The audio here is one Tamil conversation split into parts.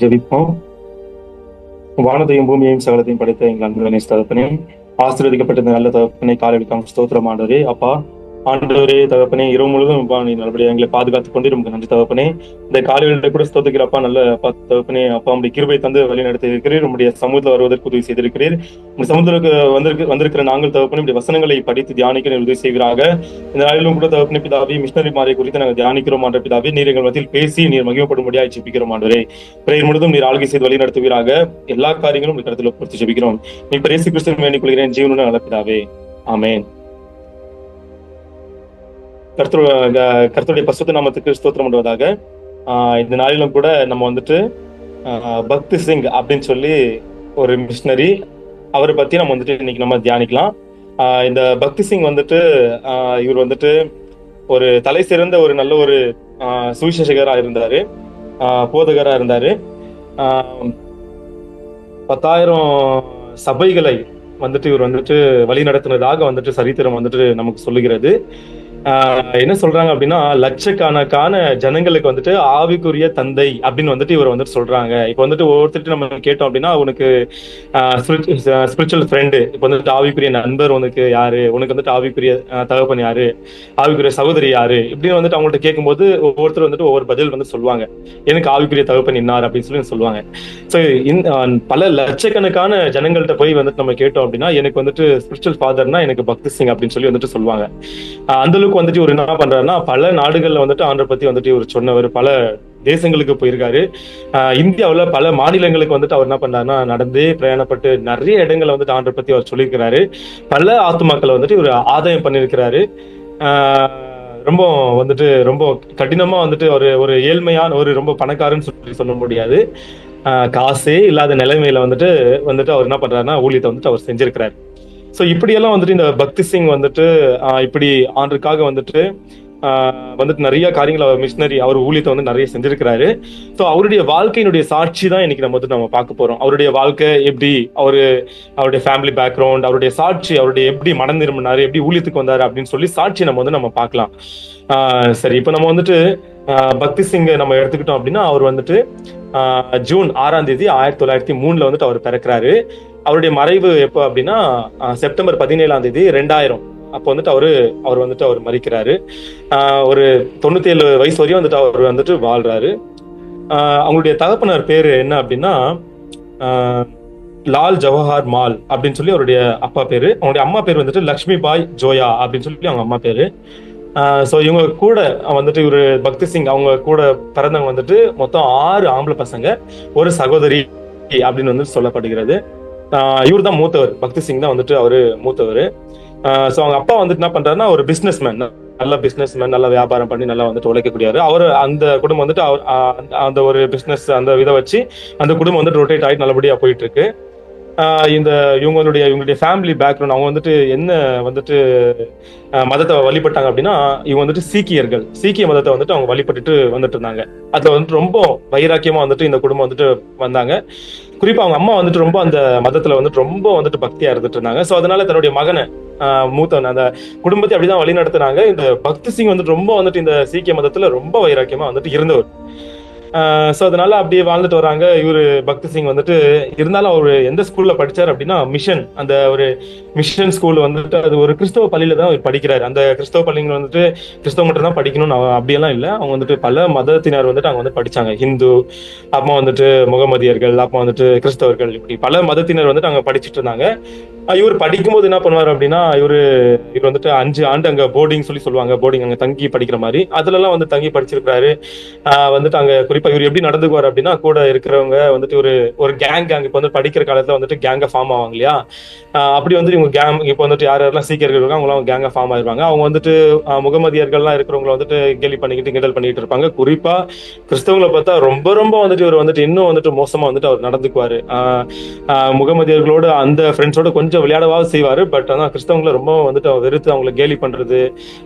ஜெபிப்போம். வானத்தையும் பூமியையும் சகலத்தையும் படைத்த எங்கள் அன்பு கணேஷ் தகப்பனே ஆசீர்வதிக்கப்பட்ட நல்ல தகப்பனை காலடிக்காம ஸ்தோத்திரம் ஆண்டவரே. அப்பா ஆண்டவரே தகப்பனே இரவு முழுவதும் அப்பா நீ நல்லபடியாக எங்களை பாதுகாத்து கொண்டு நமக்கு நன்றி தகப்பனே. இந்த காலையில் கூட ஸ்தோத்துக்கிறப்பா நல்ல அப்பா தகப்பனே அப்பா உடைய கிருபை தந்து வழி நடத்தி இருக்கிறீர் உங்களுடைய சமூகத்தில் வருவதற்கு உதவி செய்திருக்கிறீர். உங்க சமுதிரக்கு வந்திருக்கு வந்திருக்கிற நாங்கள் தகப்பனே இப்படி வசனங்களை படித்து தியானிக்க உதவி செய்கிறாக இந்த நாளிலும் கூட தகப்பனே பிதாவி மிஷினரி மாறி குறித்து நாங்கள் தியானிக்கிறோம் ஆண்ட பிதாவே. நீர் எங்கள் மத்தியில் பேசி நீர் மகிமைப்படும்படியாக ஜெபிக்கிறோம் ஆண்டவரே. பிரேயர் முழுதும் நீர் ஆளுகை செய்து வழி நடத்துவீராக. எல்லா காரியங்களும் உங்கள் கருத்தில் பொறுத்து ஜெபிக்கிறோம். நீ பிரேசி கிறிஸ்துவ வேண்டிக் கொள்கிறேன். ஜீவனுடன் நல்ல பிதாவே. ஆமேன். கருத்து கர்த்தருடைய பசுத்த நாமத்துக்கு ஸ்தோத்திரம் பண்ணுவதாக இந்த நாளிலும் கூட நம்ம வந்துட்டு பக்தி சிங் அப்படின்னு சொல்லி ஒரு மிஷினரி அவரை பத்தி நம்ம வந்துட்டு இன்னைக்கு நம்ம தியானிக்கலாம். இந்த பக்தி சிங் வந்துட்டு இவர் வந்துட்டு ஒரு தலை சிறந்த ஒரு நல்ல ஒரு சுவிசேஷகரா இருந்தாரு. போதகரா இருந்தாரு. பத்தாயிரம் சபைகளை வந்துட்டு இவர் வந்துட்டு வழி நடத்தினதாக வந்துட்டு சரித்திரம் வந்துட்டு நமக்கு சொல்லுகிறது. என்ன சொல்றாங்க அப்படின்னா லட்சக்கணக்கான ஜனங்களுக்கு வந்துட்டு ஆவிக்குரிய தந்தை அப்படின்னு வந்துட்டு இவர் வந்துட்டு சொல்றாங்க. இப்ப வந்துட்டு ஒவ்வொருத்தருக்கு நம்ம கேட்டோம் அப்படின்னா உனக்கு ஸ்பிரிச்சுவல் ஃப்ரெண்டு இப்ப வந்துட்டு ஆவிக்குரிய நண்பர் உனக்கு யாரு? உனக்கு வந்துட்டு ஆவிக்குரிய தகப்பன் யாரு? ஆவிக்குரிய சகோதரி யாரு? இப்படின்னு வந்துட்டு அவங்கள்ட்ட கேட்கும்போது ஒவ்வொருத்தர் வந்துட்டு ஒவ்வொரு பதில் வந்து சொல்லுவாங்க. எனக்கு ஆவிக்குரிய தகப்பன் இன்னார் அப்படின்னு சொல்லி சொல்லுவாங்க. ஸோ பல லட்சக்கணக்கான ஜனங்கள்கிட்ட போய் வந்துட்டு நம்ம கேட்டோம் அப்படின்னா எனக்கு வந்துட்டு ஸ்பிரிச்சுவல் ஃபாதர்னா எனக்கு பக்தி சிங் அப்படின்னு சொல்லி வந்துட்டு சொல்லுவாங்க. அந்த அளவுக்கு வந்துட்டு ஒரு என்ன பண்றாருன்னா பல நாடுகள்ல வந்துட்டு ஆண்டை பத்தி வந்துட்டு இவர் சொன்னவர் பல தேசங்களுக்கு போயிருக்காரு. இந்தியாவில் பல மாநிலங்களுக்கு வந்துட்டு அவர் என்ன பண்றாருன்னா நடந்தே பிரயாணப்பட்டு நிறைய இடங்களை வந்துட்டு ஆண்டை பத்தி அவர் சொல்லியிருக்கிறாரு. பல ஆத்மாக்களை வந்துட்டு இவர் ஆதாயம் பண்ணியிருக்கிறாரு. ரொம்ப வந்துட்டு ரொம்ப கடினமா வந்துட்டு ஒரு ஒரு ஏழ்மையான ஒரு ரொம்ப பணக்காரன்னு சொல்லி சொல்ல முடியாது. காசே இல்லாத நிலைமையில வந்துட்டு வந்துட்டு அவர் என்ன பண்றாருன்னா ஊழியத்தை வந்துட்டு அவர் செஞ்சிருக்கிறாரு. ஸோ இப்படியெல்லாம் வந்துட்டு இந்த பக்தி சிங் வந்துட்டு இப்படி ஆண்டுக்காக வந்துட்டு வந்துட்டு நிறைய காரியங்கள் அவர் மிஷினரி அவர் ஊழியத்தை வந்து நிறைய செஞ்சிருக்கிறாரு. ஸோ அவருடைய வாழ்க்கையினுடைய சாட்சி தான் இன்னைக்கு நம்ம வந்து நம்ம பார்க்க போறோம். அவருடைய வாழ்க்கை எப்படி அவரு அவருடைய ஃபேமிலி பேக்ரவுண்ட் அவருடைய சாட்சி அவருடைய எப்படி மனம் திரும்பினாரு எப்படி ஊழியத்துக்கு வந்தாரு அப்படின்னு சொல்லி சாட்சி நம்ம வந்து நம்ம பார்க்கலாம். சரி இப்போ நம்ம வந்துட்டு பக்தி சிங்கை நம்ம எடுத்துக்கிட்டோம் அப்படின்னா அவர் வந்துட்டு ஜூன் ஆறாம் தேதி ஆயிரத்தி தொள்ளாயிரத்தி மூணுல வந்துட்டு அவர் பிறக்கிறாரு. அவருடைய மறைவு எப்போ அப்படின்னா செப்டம்பர் பதினேழாம் தேதி ரெண்டாயிரம். அப்போ வந்துட்டு அவரு அவர் வந்துட்டு அவர் மறிக்கிறாரு. ஒரு தொண்ணூத்தி ஏழு வயசு வரையும் வந்துட்டு அவர் வந்துட்டு வாழ்றாரு. அவங்களுடைய தகப்பனார் பேரு என்ன அப்படின்னா லால் ஜவஹர் மால் அப்படின்னு சொல்லி அவருடைய அப்பா பேரு. அவங்களுடைய அம்மா பேர் வந்துட்டு லக்ஷ்மி பாய் ஜோயா அப்படின்னு சொல்லி அவங்க அம்மா பேரு. ஸோ இவங்க கூட வந்துட்டு இவரு பக்தி சிங் அவங்க கூட பிறந்தவங்க வந்துட்டு மொத்தம் ஆறு ஆம்பளை பசங்க ஒரு சகோதரி அப்படின்னு வந்து சொல்லப்படுகிறது. இவர் தான் மூத்தவர். பக்தி சிங் தான் வந்துட்டு அவரு மூத்தவர். ஸோ அவங்க அப்பா வந்துட்டு என்ன பண்றாருன்னா ஒரு பிசினஸ் மேன் நல்ல பிசினஸ் மேன் நல்லா வியாபாரம் பண்ணி நல்லா வந்துட்டு உழைக்கக்கூடியாரு அவர் அந்த குடும்பம் வந்துட்டு அவர் அந்த ஒரு பிசினஸ் அந்த இதை வச்சு அந்த குடும்பம் வந்துட்டு ரொட்டேட் ஆகிட்டு நல்லபடியா போயிட்டு இருக்கு இந்த இவங்களுடைய இவங்களுடைய ஃபேமிலி பேக்ரவுண்ட் அவங்க வந்துட்டு என்ன வந்துட்டு மதத்தை வழிபட்டாங்க அப்படின்னா இவங்க வந்துட்டு சீக்கியர்கள். சீக்கிய மதத்தை வந்துட்டு அவங்க வழிபட்டுட்டு வந்துட்டு இருந்தாங்க. அதுல வந்துட்டு ரொம்ப வைராக்கியமா வந்துட்டு இந்த குடும்பம் வந்துட்டு வந்தாங்க. குறிப்பா அவங்க அம்மா வந்துட்டு ரொம்ப அந்த மதத்துல வந்துட்டு ரொம்ப வந்துட்டு பக்தியா இருந்துட்டு இருந்தாங்க. சோ அதனால தன்னுடைய மகனை ஆஹ் மூத்தவன் அந்த குடும்பத்தை அப்படிதான் வழி நடத்துனாங்க இந்த பக்தி சிங் வந்துட்டு ரொம்ப வந்துட்டு இந்த சீக்கிய மதத்துல ரொம்ப வைராக்கியமா வந்துட்டு இருந்தவர். ஸோ அதனால அப்படியே வாழ்ந்துட்டு வராங்க. இவரு பக்தி சிங் வந்துட்டு இருந்தாலும் அவர் எந்த ஸ்கூல்ல படிச்சார் அப்படின்னா மிஷன் அந்த ஒரு மிஷன் ஸ்கூல் வந்துட்டு அது ஒரு கிறிஸ்தவ பள்ளியில தான் அவர் படிக்கிறாரு. அந்த கிறிஸ்தவ பள்ளிங்க வந்துட்டு கிறிஸ்தவ மட்டும் தான் படிக்கணும்னு அப்படியெல்லாம் இல்லை. அவங்க வந்துட்டு பல மதத்தினர் வந்துட்டு அவங்க வந்து படிச்சாங்க. ஹிந்து அப்புறம் வந்துட்டு முகமதியர்கள் அப்புறம் வந்துட்டு கிறிஸ்தவர்கள் இப்படி பல மதத்தினர் வந்துட்டு அங்கே படிச்சுட்டு இருந்தாங்க. இவர் படிக்கும்போது என்ன பண்ணுவார் அப்படின்னா இவரு இவர் வந்துட்டு அஞ்சு ஆண்டு அங்க போர்டிங் சொல்லி சொல்லுவாங்க. போர்டிங் அங்க தங்கி படிக்கிற மாதிரி. அதுல எல்லாம் வந்து தங்கி படிச்சிருக்கிறாரு. வந்துட்டு வந்துட்டு அங்க குறிப்பா இவர் எப்படி நடந்துக்குவார் அப்படின்னா கூட இருக்கிறவங்க வந்துட்டு ஒரு ஒரு கேங் கேங் இப்போ வந்து படிக்கிற காலத்துல வந்துட்டு கேங்க ஃபார்ம் ஆவாங்க இல்லையா? அப்படி வந்துட்டு இவங்க கேங் இப்போ வந்துட்டு யார் யாரெல்லாம் சீக்கியர்கள் இருக்காங்க அவங்களாம் கேங்க ஃபார்ம் ஆயிருப்பாங்க. அவங்க வந்துட்டு முகமதியர்கள்லாம் இருக்கிறவங்கள வந்துட்டு கேலி பண்ணிக்கிட்டு கிண்டல் பண்ணிட்டு இருப்பாங்க. குறிப்பா கிறிஸ்தவங்களை பார்த்தா ரொம்ப ரொம்ப வந்துட்டு இவர் வந்துட்டு இன்னும் வந்துட்டு மோசமா வந்துட்டு அவர் நடந்துக்குவாரு. முகமதியர்களோட அந்த ஃப்ரெண்ட்ஸோட கொஞ்சம் விளையாடவாக செய்வாரு. பட் ஆனால் கிறிஸ்தவங்களை ரொம்ப வந்துட்டு அவர் வெறுத்து அவங்களை கேலி பண்றது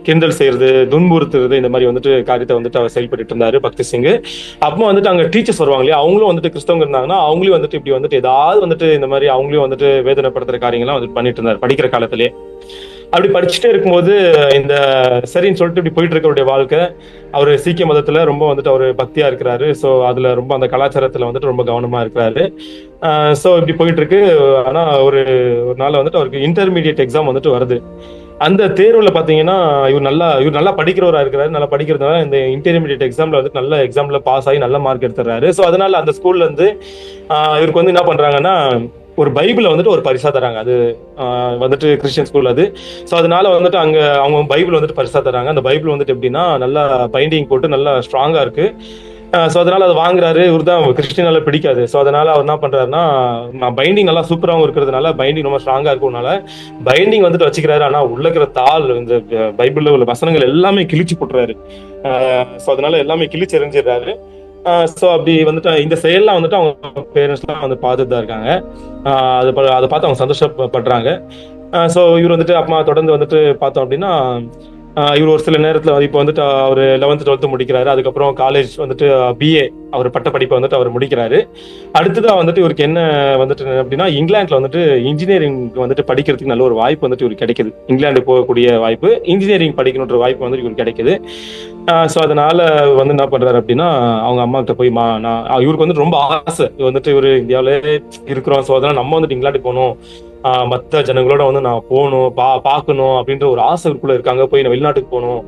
கிண்டல் செய்யறது துன்புறுத்துறது இந்த மாதிரி வந்துட்டு காரியத்தை வந்துட்டு அவர் செயல்பட்டு இருந்தாரு பக்தி சிங் அப்போ வந்துட்டு அங்க டீச்சர்ஸ் வருவாங்க இல்லையா? அவங்களும் வந்துட்டு கிறிஸ்தவங்க இருந்தாங்கன்னா அவங்களையும் வந்துட்டு இப்படி வந்துட்டு ஏதாவது வந்துட்டு இந்த மாதிரி அவங்களையும் வந்துட்டு வேதனைப்படுத்துற காரியங்கள்லாம் வந்துட்டு பண்ணிட்டு இருந்தாரு படிக்கிற காலத்திலே. அப்படி படிச்சுட்டே இருக்கும்போது இந்த சரின்னு சொல்லிட்டு இப்படி போயிட்டு இருக்கவருடைய வாழ்க்கை அவர் சீக்கிய மதத்துல ரொம்ப வந்துட்டு அவர் பக்தியா இருக்கிறாரு. ஸோ அதுல ரொம்ப அந்த கலாச்சாரத்துல வந்துட்டு ரொம்ப கவனமா இருக்கிறாரு. ஸோ இப்படி போயிட்டு இருக்கு. ஆனா ஒரு ஒரு நாள் வந்துட்டு அவருக்கு இன்டர்மீடியட் எக்ஸாம் வந்துட்டு வருது. அந்த தேர்வுல பாத்தீங்கன்னா இவர் நல்லா இவர் நல்லா படிக்கிறவரா இருக்கிறாரு. நல்லா படிக்கிறதுனால இந்த இன்டர்மீடியட் எக்ஸாம்ல வந்து நல்ல எக்ஸாம்ல பாஸ் ஆகி நல்ல மார்க் எடுத்துறாரு ஸோ அதனால அந்த ஸ்கூல்ல இருந்து இவருக்கு வந்து என்ன பண்றாங்கன்னா ஒரு பைபிளை வந்துட்டு ஒரு பரிசா தராங்க. அது வந்துட்டு கிறிஸ்டியன் ஸ்கூல் அது. ஸோ அதனால வந்துட்டு அங்க அவங்க பைபிள் வந்துட்டு பரிசா தராங்க. அந்த பைபிள் வந்துட்டு எப்படின்னா நல்லா பைண்டிங் போட்டு நல்லா ஸ்ட்ராங்கா இருக்கு. ஸோ அதனால அதை வாங்குறாரு. இவர் தான் கிறிஸ்டினால பிடிக்காது. ஸோ அதனால அவர் என்ன பண்றாருன்னா பைண்டிங் நல்லா சூப்பராகவும் இருக்கிறதுனால பைண்டிங் ரொம்ப ஸ்ட்ராங்கா இருக்கறதுனால பைண்டிங் வந்துட்டு வச்சுக்கிறாரு. ஆனா உள்ள இருக்கிற தாள் இந்த பைபிள்ல உள்ள வசனங்கள் எல்லாமே கிழிச்சு போட்டுறாரு. ஸோ அதனால எல்லாமே கிழிச்சு எறிஞ்சிடுறாரு. ஸோ அப்படி வந்துட்டு இந்த செயல்லாம் வந்துட்டு அவங்க பேரண்ட்ஸ்லாம் வந்து பார்த்துட்டு தான் இருக்காங்க. அதை அது ப- அதை பார்த்து அவங்க சந்தோஷப்படுறாங்க. ஸோ இவர் வந்துட்டு அம்மா தொடர்ந்து வந்துட்டு பார்த்தோம் அப்படின்னா இவர் ஒரு சில நேரத்தில் இப்போ வந்துட்டு அவர் லெவன்த் டுவெல்த்து முடிக்கிறாரு. அதுக்கப்புறம் காலேஜ் வந்துட்டு பிஏ அவர் பட்ட படிப்பை வந்துட்டு அவர் முடிக்கிறாரு. அடுத்ததாக வந்துட்டு இவருக்கு என்ன வந்துட்டு அப்படின்னா இங்கிலாந்தில் வந்துட்டு இன்ஜினியரிங் வந்துட்டு படிக்கிறதுக்கு நல்ல ஒரு வாய்ப்பு வந்துட்டு இவருக்கு கிடைக்குது. இங்கிலாந்து போகக்கூடிய வாய்ப்பு இன்ஜினியரிங் படிக்கணுன்ற வாய்ப்பு வந்துட்டு இவருக்கு கிடைக்குது. ஸோ அதனால வந்து என்ன பண்றாரு அப்படின்னா அவங்க அம்மா கிட்ட போய் மா நான் இவருக்கு வந்து ரொம்ப ஆசை. வந்துட்டு இவரு இந்தியாவிலே இருக்கிறோம். ஸோ அதனால நம்ம வந்துட்டு இங்கிலாந்து போகணும். மற்ற ஜனங்களோட வந்து நான் போகணும் பா பார்க்கணும் அப்படின்ற ஒரு ஆசை இருக்குள்ள இருக்காங்க. போய் நான் வெளிநாட்டுக்கு போகணும்.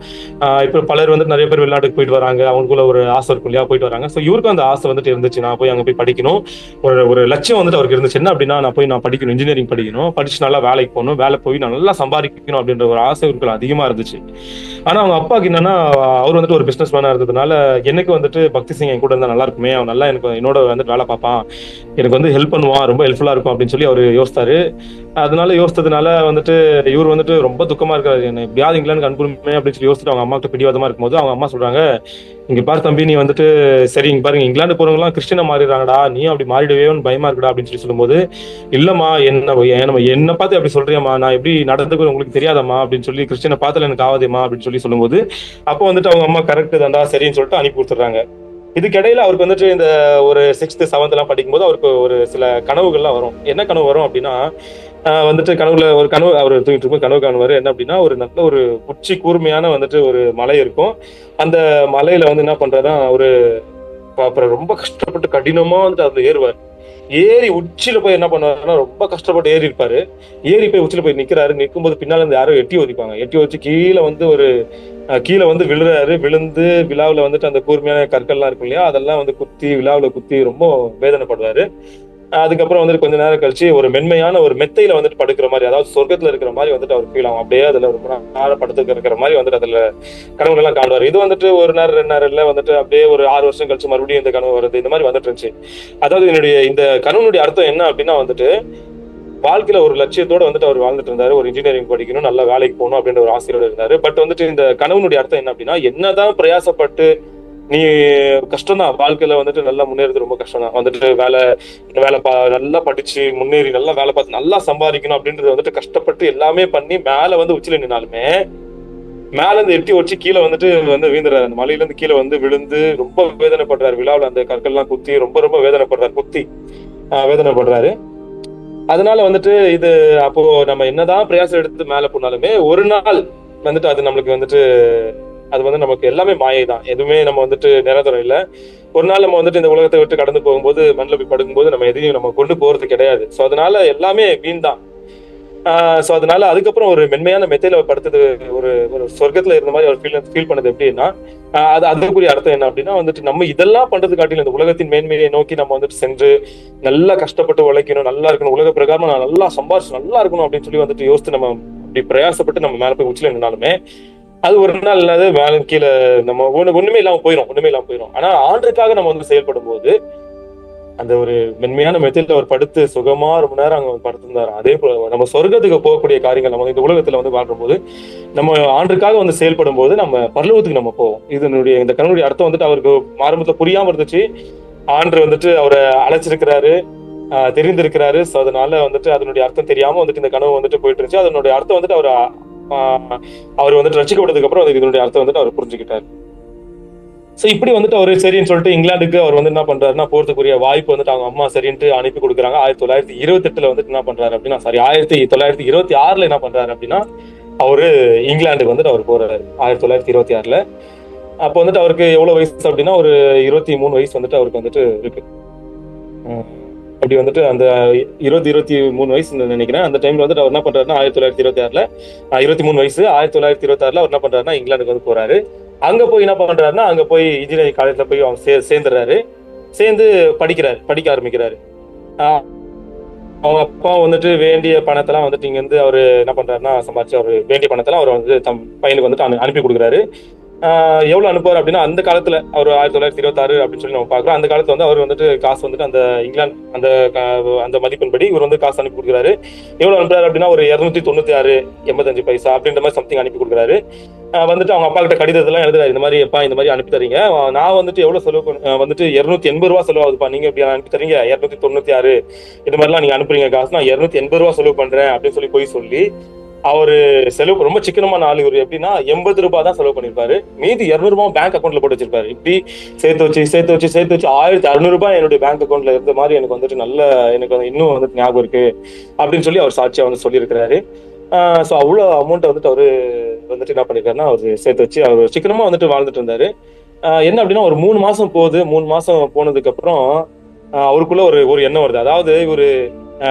இப்போ பலர் வந்து நிறைய பேர் வெளிநாட்டுக்கு போயிட்டு வராங்க. அவங்களுக்குள்ள ஒரு ஆசை இருக்கும் இல்லையா போயிட்டு வராங்க. ஸோ இவருக்கும் அந்த ஆசை வந்துட்டு இருந்துச்சு. நான் போய் அங்கே போய் படிக்கணும். ஒரு ஒரு லட்சியம் வந்துட்டு அவருக்கு இருந்துச்சு. என்ன அப்படின்னா நான் போய் நான் படிக்கணும் இன்ஜினியரிங் படிக்கணும். படிச்சு நல்லா வேலைக்கு போகணும். வேலை போய் நான் நல்லா சம்பாதிக்கணும் அப்படின்ற ஒரு ஆசை இவருக்கு அதிகமாக இருந்துச்சு. ஆனால் அவங்க அப்பாவுக்கு என்னன்னா அவர் வந்துட்டு ஒரு பிஸ்னஸ் மேனாக இருந்ததுனால எனக்கு வந்துட்டு பக்தி சிங் என் கூட இருந்தால் நல்லா இருக்குமே. அவன் நல்லா எனக்கு என்னோட வந்துட்டு வேலை பார்ப்பான். எனக்கு வந்து ஹெல்ப் பண்ணுவான். ரொம்ப ஹெல்ப்ஃபுல்லாக இருக்கும் அப்படின்னு சொல்லி அவர் யோசித்தாரு. அதனால யோசித்ததுனால வந்துட்டு இவர் வந்துட்டு ரொம்ப துக்கமா இருக்காரு. என்ன எப்படியாவது இங்கிலாந்து அனுப்பணுமே அப்படின்னு சொல்லி யோசிச்சுட்டு அவங்க அம்மா கிட்ட பிடிவாதமா இருக்கும்போது அவங்க அம்மா சொல்றாங்க இங்க பாரு தம்பி நீ வந்துட்டு சரி இங்க பாருங்க இங்கிலாந்து போறவங்க கிறிஸ்டினா மாறிடுறாங்கடா நீ அப்படி மாறிடுவேன்னு பயமா இருக்குடா அப்படின்னு சொல்லி சொல்லும்போது இல்லம்மா என்ன என்ன பார்த்து அப்படி சொல்றியம்மா நான் எப்படி நடந்துக்கு உங்களுக்கு தெரியாதம்மா அப்படின்னு சொல்லி கிறிஸ்டினை பார்த்துல எனக்கு ஆகாதேம்மா அப்படின்னு சொல்லி சொல்லும்போது அப்போ வந்துட்டு அவங்க அம்மா கரெக்ட் தான்டா சரின்னு சொல்லிட்டு அனுப்பி கொடுத்துட்றாங்க. இதுக்கிடையில அவருக்கு வந்துட்டு இந்த ஒரு சிக்ஸ்த்து செவன்த் எல்லாம் படிக்கும்போது அவருக்கு ஒரு சில கனவுகள்லாம் வரும். என்ன கனவு வரும் அப்படின்னா வந்துட்டு கனவுல ஒரு கனவு அவர் தூங்கிட்டு இருக்கும் கனவு காணுவாரு. என்ன அப்படின்னா ஒரு நல்ல ஒரு உச்சி கூர்மையான வந்துட்டு ஒரு மலை இருக்கும். அந்த மலையில வந்து என்ன பண்றதா ஒரு அப்புறம் ரொம்ப கஷ்டப்பட்டு கடினமா வந்துட்டு அதுல ஏறுவார். ஏறி உச்சியில போய் என்ன பண்ணுவாருன்னா ரொம்ப கஷ்டப்பட்டு ஏறி இருப்பாரு. ஏறி போய் உச்சியில போய் நிக்கிறாரு. நிற்கும்போது பின்னால இருந்து யாரோ எட்டி ஒதிப்பாங்க. எட்டி வச்சு கீழே வந்து ஒரு கீழே வந்து விழுறாரு. விழுந்து விழாவில் வந்துட்டு அந்த கூர்மையான கற்கள்லாம் இருக்கும் இல்லையா அதெல்லாம் வந்து குத்தி விழாவில் குத்தி ரொம்ப வேதனைப்படுவாரு. அதுக்கப்புறம் வந்துட்டு கொஞ்ச நேரம் கழிச்சு ஒரு மென்மையான ஒரு மெத்தையில வந்துட்டு படுக்கிற மாதிரி அதாவது சொர்க்கத்துல இருக்கிற மாதிரி வந்துட்டு அவர் ஃபீல் ஆகும். அப்படியே அதுல ரொம்ப நேரம் படுத்து இருக்கிற மாதிரி வந்துட்டு அதுல கனவுகள் எல்லாம் காணுவார். இது வந்துட்டு ஒரு நேரம் ரெண்டு நேரம் இல்ல வந்துட்டு அப்படியே ஒரு ஆறு வருஷம் கழிச்சு மறுபடியும் இந்த கனவு வருது. இந்த மாதிரி வந்துட்டு இருந்துச்சு. அதாவது என்னுடைய இந்த கனவுனுடைய அர்த்தம் என்ன அப்படின்னா வந்துட்டு வாழ்க்கையில ஒரு லட்சியத்தோட வந்துட்டு அவர் வாழ்ந்துட்டு இருந்தாரு. ஒரு இன்ஜினியரிங் படிக்கணும் நல்ல வேலைக்கு போகணும் அப்படின்ற ஒரு ஆசையோட இருந்தாரு. பட் வந்துட்டு இந்த கனவுனுடைய அர்த்தம் என்ன அப்படின்னா என்னதான் பிரயாசப்பட்டு நீ கஷ்டம் தான் வாழ்க்கையில வந்துட்டு நல்லா முன்னேறது ரொம்ப கஷ்டம் தான் வந்துட்டு வேலை வேலை பா நல்லா படிச்சு முன்னேறி நல்லா வேலை பார்த்து நல்லா சம்பாதிக்கணும் அப்படின்றது வந்துட்டு கஷ்டப்பட்டு எல்லாமே பண்ணி மேல வந்து உச்சில நின்னாலுமே மேல இருந்து எட்டி வச்சு கீழே வந்துட்டு வந்து வீந்துறாரு அந்த மலையில இருந்து கீழே வந்து விழுந்து ரொம்ப வேதனைப்படுறாரு. விழாவில் அந்த கற்கள் எல்லாம் குத்தி ரொம்ப ரொம்ப வேதனைப்படுறாரு. குத்தி வேதனைப்படுறாரு. அதனால வந்துட்டு இது அப்போ நம்ம என்னதான் பிரயாசம் எடுத்து மேல போனாலுமே ஒரு நாள் வந்துட்டு அது நம்மளுக்கு வந்துட்டு அது வந்து நமக்கு எல்லாமே மாயை தான் எதுவுமே நம்ம வந்துட்டு நிரந்தரம் இல்லை. ஒரு நாள் நம்ம வந்துட்டு இந்த உலகத்தை விட்டு கடந்து போகும்போது மண்ணில் போய் படுக்கும்போது நம்ம எதையும் நம்ம கொண்டு போறது கிடையாது. ஸோ அதனால எல்லாமே வீண் தான் ஸோ அதனால அதுக்கப்புறம் ஒரு மென்மையான மெத்தையில படுத்தது ஒரு ஒரு சொர்க்கத்துல இருந்த மாதிரி அவர் ஃபீல் ஃபீல் பண்ணது எப்படின்னா அது அதுக்குரிய அர்த்தம் என்ன அப்படின்னா வந்துட்டு நம்ம இதெல்லாம் பண்றது காட்டிலும் இந்த உலகத்தின் மேன்மையை நோக்கி நம்ம வந்துட்டு சென்று நல்லா கஷ்டப்பட்டு உழைக்கணும் நல்லா இருக்கணும் உலக பிரகாரம் நான் நல்லா சம்பாரிச்சு நல்லா இருக்கணும் அப்படின்னு சொல்லி வந்துட்டு யோசித்து நம்ம அப்படி பிரயாசப்பட்டு நம்ம மேல போய் உச்சில நின்னாலுமே அது ஒரு நாள் இல்லாத மேலும் கீழே நம்ம ஒண்ணு ஒண்ணுமே இல்லாம போயிடும் ஒண்ணுமே இல்லாம போயிடும் ஆனா ஆண்டுக்காக நம்ம வந்து செயல்படும் போது அந்த ஒரு மென்மையான மெத்தையில அவர் படுத்து சுகமா ரொம்ப நேரம் அங்க படுத்திருந்தாரு. அதே போல நம்ம சொர்க்கத்துக்கு போகக்கூடிய காரியங்கள் நம்ம இந்த உலகத்துல வந்து வாழ்ற போது நம்ம ஆண்டுக்காக வந்து செயல்படும் போது நம்ம பரலோகத்துக்கு நம்ம போவோம். இதனுடைய இந்த கணவனுடைய அர்த்தம் வந்துட்டு அவருக்கு ஆரம்பத்துல புரியாம இருந்துச்சு. ஆண்டு வந்துட்டு அவரை அழைச்சிருக்கிறாரு ஆஹ் தெரிந்திருக்கிறாரு. சோ அதனால வந்துட்டு அதனுடைய அர்த்தம் தெரியாம வந்துட்டு இந்த கனவு வந்துட்டு போயிட்டு இருந்துச்சு. அதனுடைய அர்த்தம் வந்துட்டு அவர் அவர் வந்துட்டு ரசிக்கப்பட்டதுக்கு அப்புறம் அதுக்கு இதனுடைய அர்த்தம் வந்துட்டு அவர் புரிஞ்சுக்கிட்டாரு. ஸோ இப்படி வந்துட்டு அவர் சரின்னு சொல்லிட்டு இங்கிலாந்துக்கு அவர் வந்து என்ன பண்றாருன்னா போறதுக்குரிய வாய்ப்பு வந்துட்டு அவங்க அம்மா சரின்ட்டு அனுப்பி கொடுக்குறாங்க. ஆயிரத்தி தொள்ளாயிரத்தி இருபத்தி எட்டுல வந்துட்டு என்ன பண்றாரு அப்படின்னா சாரி ஆயிரத்தி தொள்ளாயிரத்தி இருபத்தி ஆறுல என்ன பண்றாரு அப்படின்னா அவரு இங்கிலாந்துக்கு வந்துட்டு அவர் போறாரு ஆயிரத்தி தொள்ளாயிரத்தி இருபத்தி ஆறுல. அப்போ வந்துட்டு அவருக்கு எவ்வளவு வயசு அப்படின்னா ஒரு இருபத்தி மூணு வயசு வந்துட்டு அவருக்கு வந்துட்டு இருக்கு. அப்படி வந்துட்டு அந்த இருபத்தி இருபத்தி மூணு வயசு நினைக்கிறேன். அந்த டைம்ல வந்துட்டு அவர் என்ன பண்றாருன்னா ஆயிரத்தி தொள்ளாயிரத்தி இருபத்தி ஆறுல இருபத்தி மூணு வயசு ஆயிரத்தி தொள்ளாயிரத்தி இருபத்தி ஆறுல அவர் என்ன பண்றாருன்னா இங்கிலாந்துக்கு வந்து போறாரு. அங்க போய் என்ன பண்றாருன்னா அங்க போய் இன்ஜினியரிங் காலேஜ்ல போய் அவங்க சே சேர்ந்துடுறாரு. சேர்ந்து படிக்கிறாரு படிக்க ஆரம்பிக்கிறாரு. ஆஹ் அவங்க அப்பா வந்துட்டு வேண்டிய பணத்தெல்லாம் வந்துட்டு இங்க வந்து அவரு என்ன பண்றாருன்னா சம்பாதிச்சு அவரு வேண்டிய பணத்தெல்லாம் அவர் வந்து தம் பையனுக்கு வந்துட்டு அனு- அனுப்பி கொடுக்குறாரு. எவ்வளவு அனுப்புவார் அப்படின்னா அந்த காலத்துல அவர் ஆயிரத்தி தொள்ளாயிரத்தி இருபத்தி ஆறு அப்படின்னு சொல்லி நம்ம பாக்குறோம் அந்த காலத்துல வந்து அவர் வந்துட்டு காசு வந்துட்டு அந்த இங்கிலாந்து அந்த அந்த மதிப்பின்படி இவர் வந்து காசு அனுப்பி கொடுக்குறாரு. எவ்வளவு அனுப்புறாரு அப்படின்னா ஒரு இருநூத்தி தொண்ணூத்தி ஆறு எண்பத்தஞ்சு பைசா அப்படின்ற மாதிரி சம்திங் அனுப்பி கொடுக்குறாரு. வந்துட்டு அவங்க அப்பா கிட்ட கடிதத்தெல்லாம் எழுதுறாரு. இந்த மாதிரி எப்பா இந்த மாதிரி அனுப்பி தரீங்க. நான் வந்துட்டு எவ்வளவு செலவு பண்ண வந்துட்டு இருநூத்தி எண்பது ரூபா செலவாகுதுப்பா நீங்க இப்படி அனுப்பி தரீங்க. இருநூத்தி தொண்ணூத்தி ஆறு. இந்த மாதிரிலாம் நீங்க அனுப்புறீங்க காசு. நான் இருநூத்தி எண்பது ரூபா செலவு பண்றேன். அப்படின்னு சொல்லி போய் சொல்லி அவரு செலவு ரொம்ப சிக்கனமான ஆள் இவர். எப்படின்னா எண்பது ரூபாய் தான் செலவு பண்ணிருப்பாரு மீதி இருநூறு ரூபாய் பேங்க் அக்கௌண்ட்ல போட்டு வச்சிருப்பாரு. இப்படி சேர்த்து வச்சு சேர்த்து வச்சு சேர்த்து வச்சு ஆயிரத்தி அறுநூறு ரூபாய் என்னுடைய பேங்க் அக்கௌண்ட்ல இருந்த மாதிரி எனக்கு வந்துட்டு நல்ல எனக்கு வந்து இன்னும் வந்துட்டு ஞாபகம் இருக்கு. அப்படின்னு சொல்லி அவர் சாட்சியா வந்து சொல்லியிருக்கிறாரு. ஸோ அவ்வளோ அமௌண்ட்டை வந்துட்டு அவரு வந்துட்டு என்ன பண்ணிருக்காருன்னா அவர் சேர்த்து வச்சு அவர் சிக்கனமா வந்துட்டு வாழ்ந்துட்டு இருந்தாரு. என்ன அப்படின்னா ஒரு மூணு மாசம் போகுது. மூணு மாசம் போனதுக்கு அப்புறம் அவருக்குள்ள ஒரு ஒரு எண்ணம் வருது. அதாவது ஒரு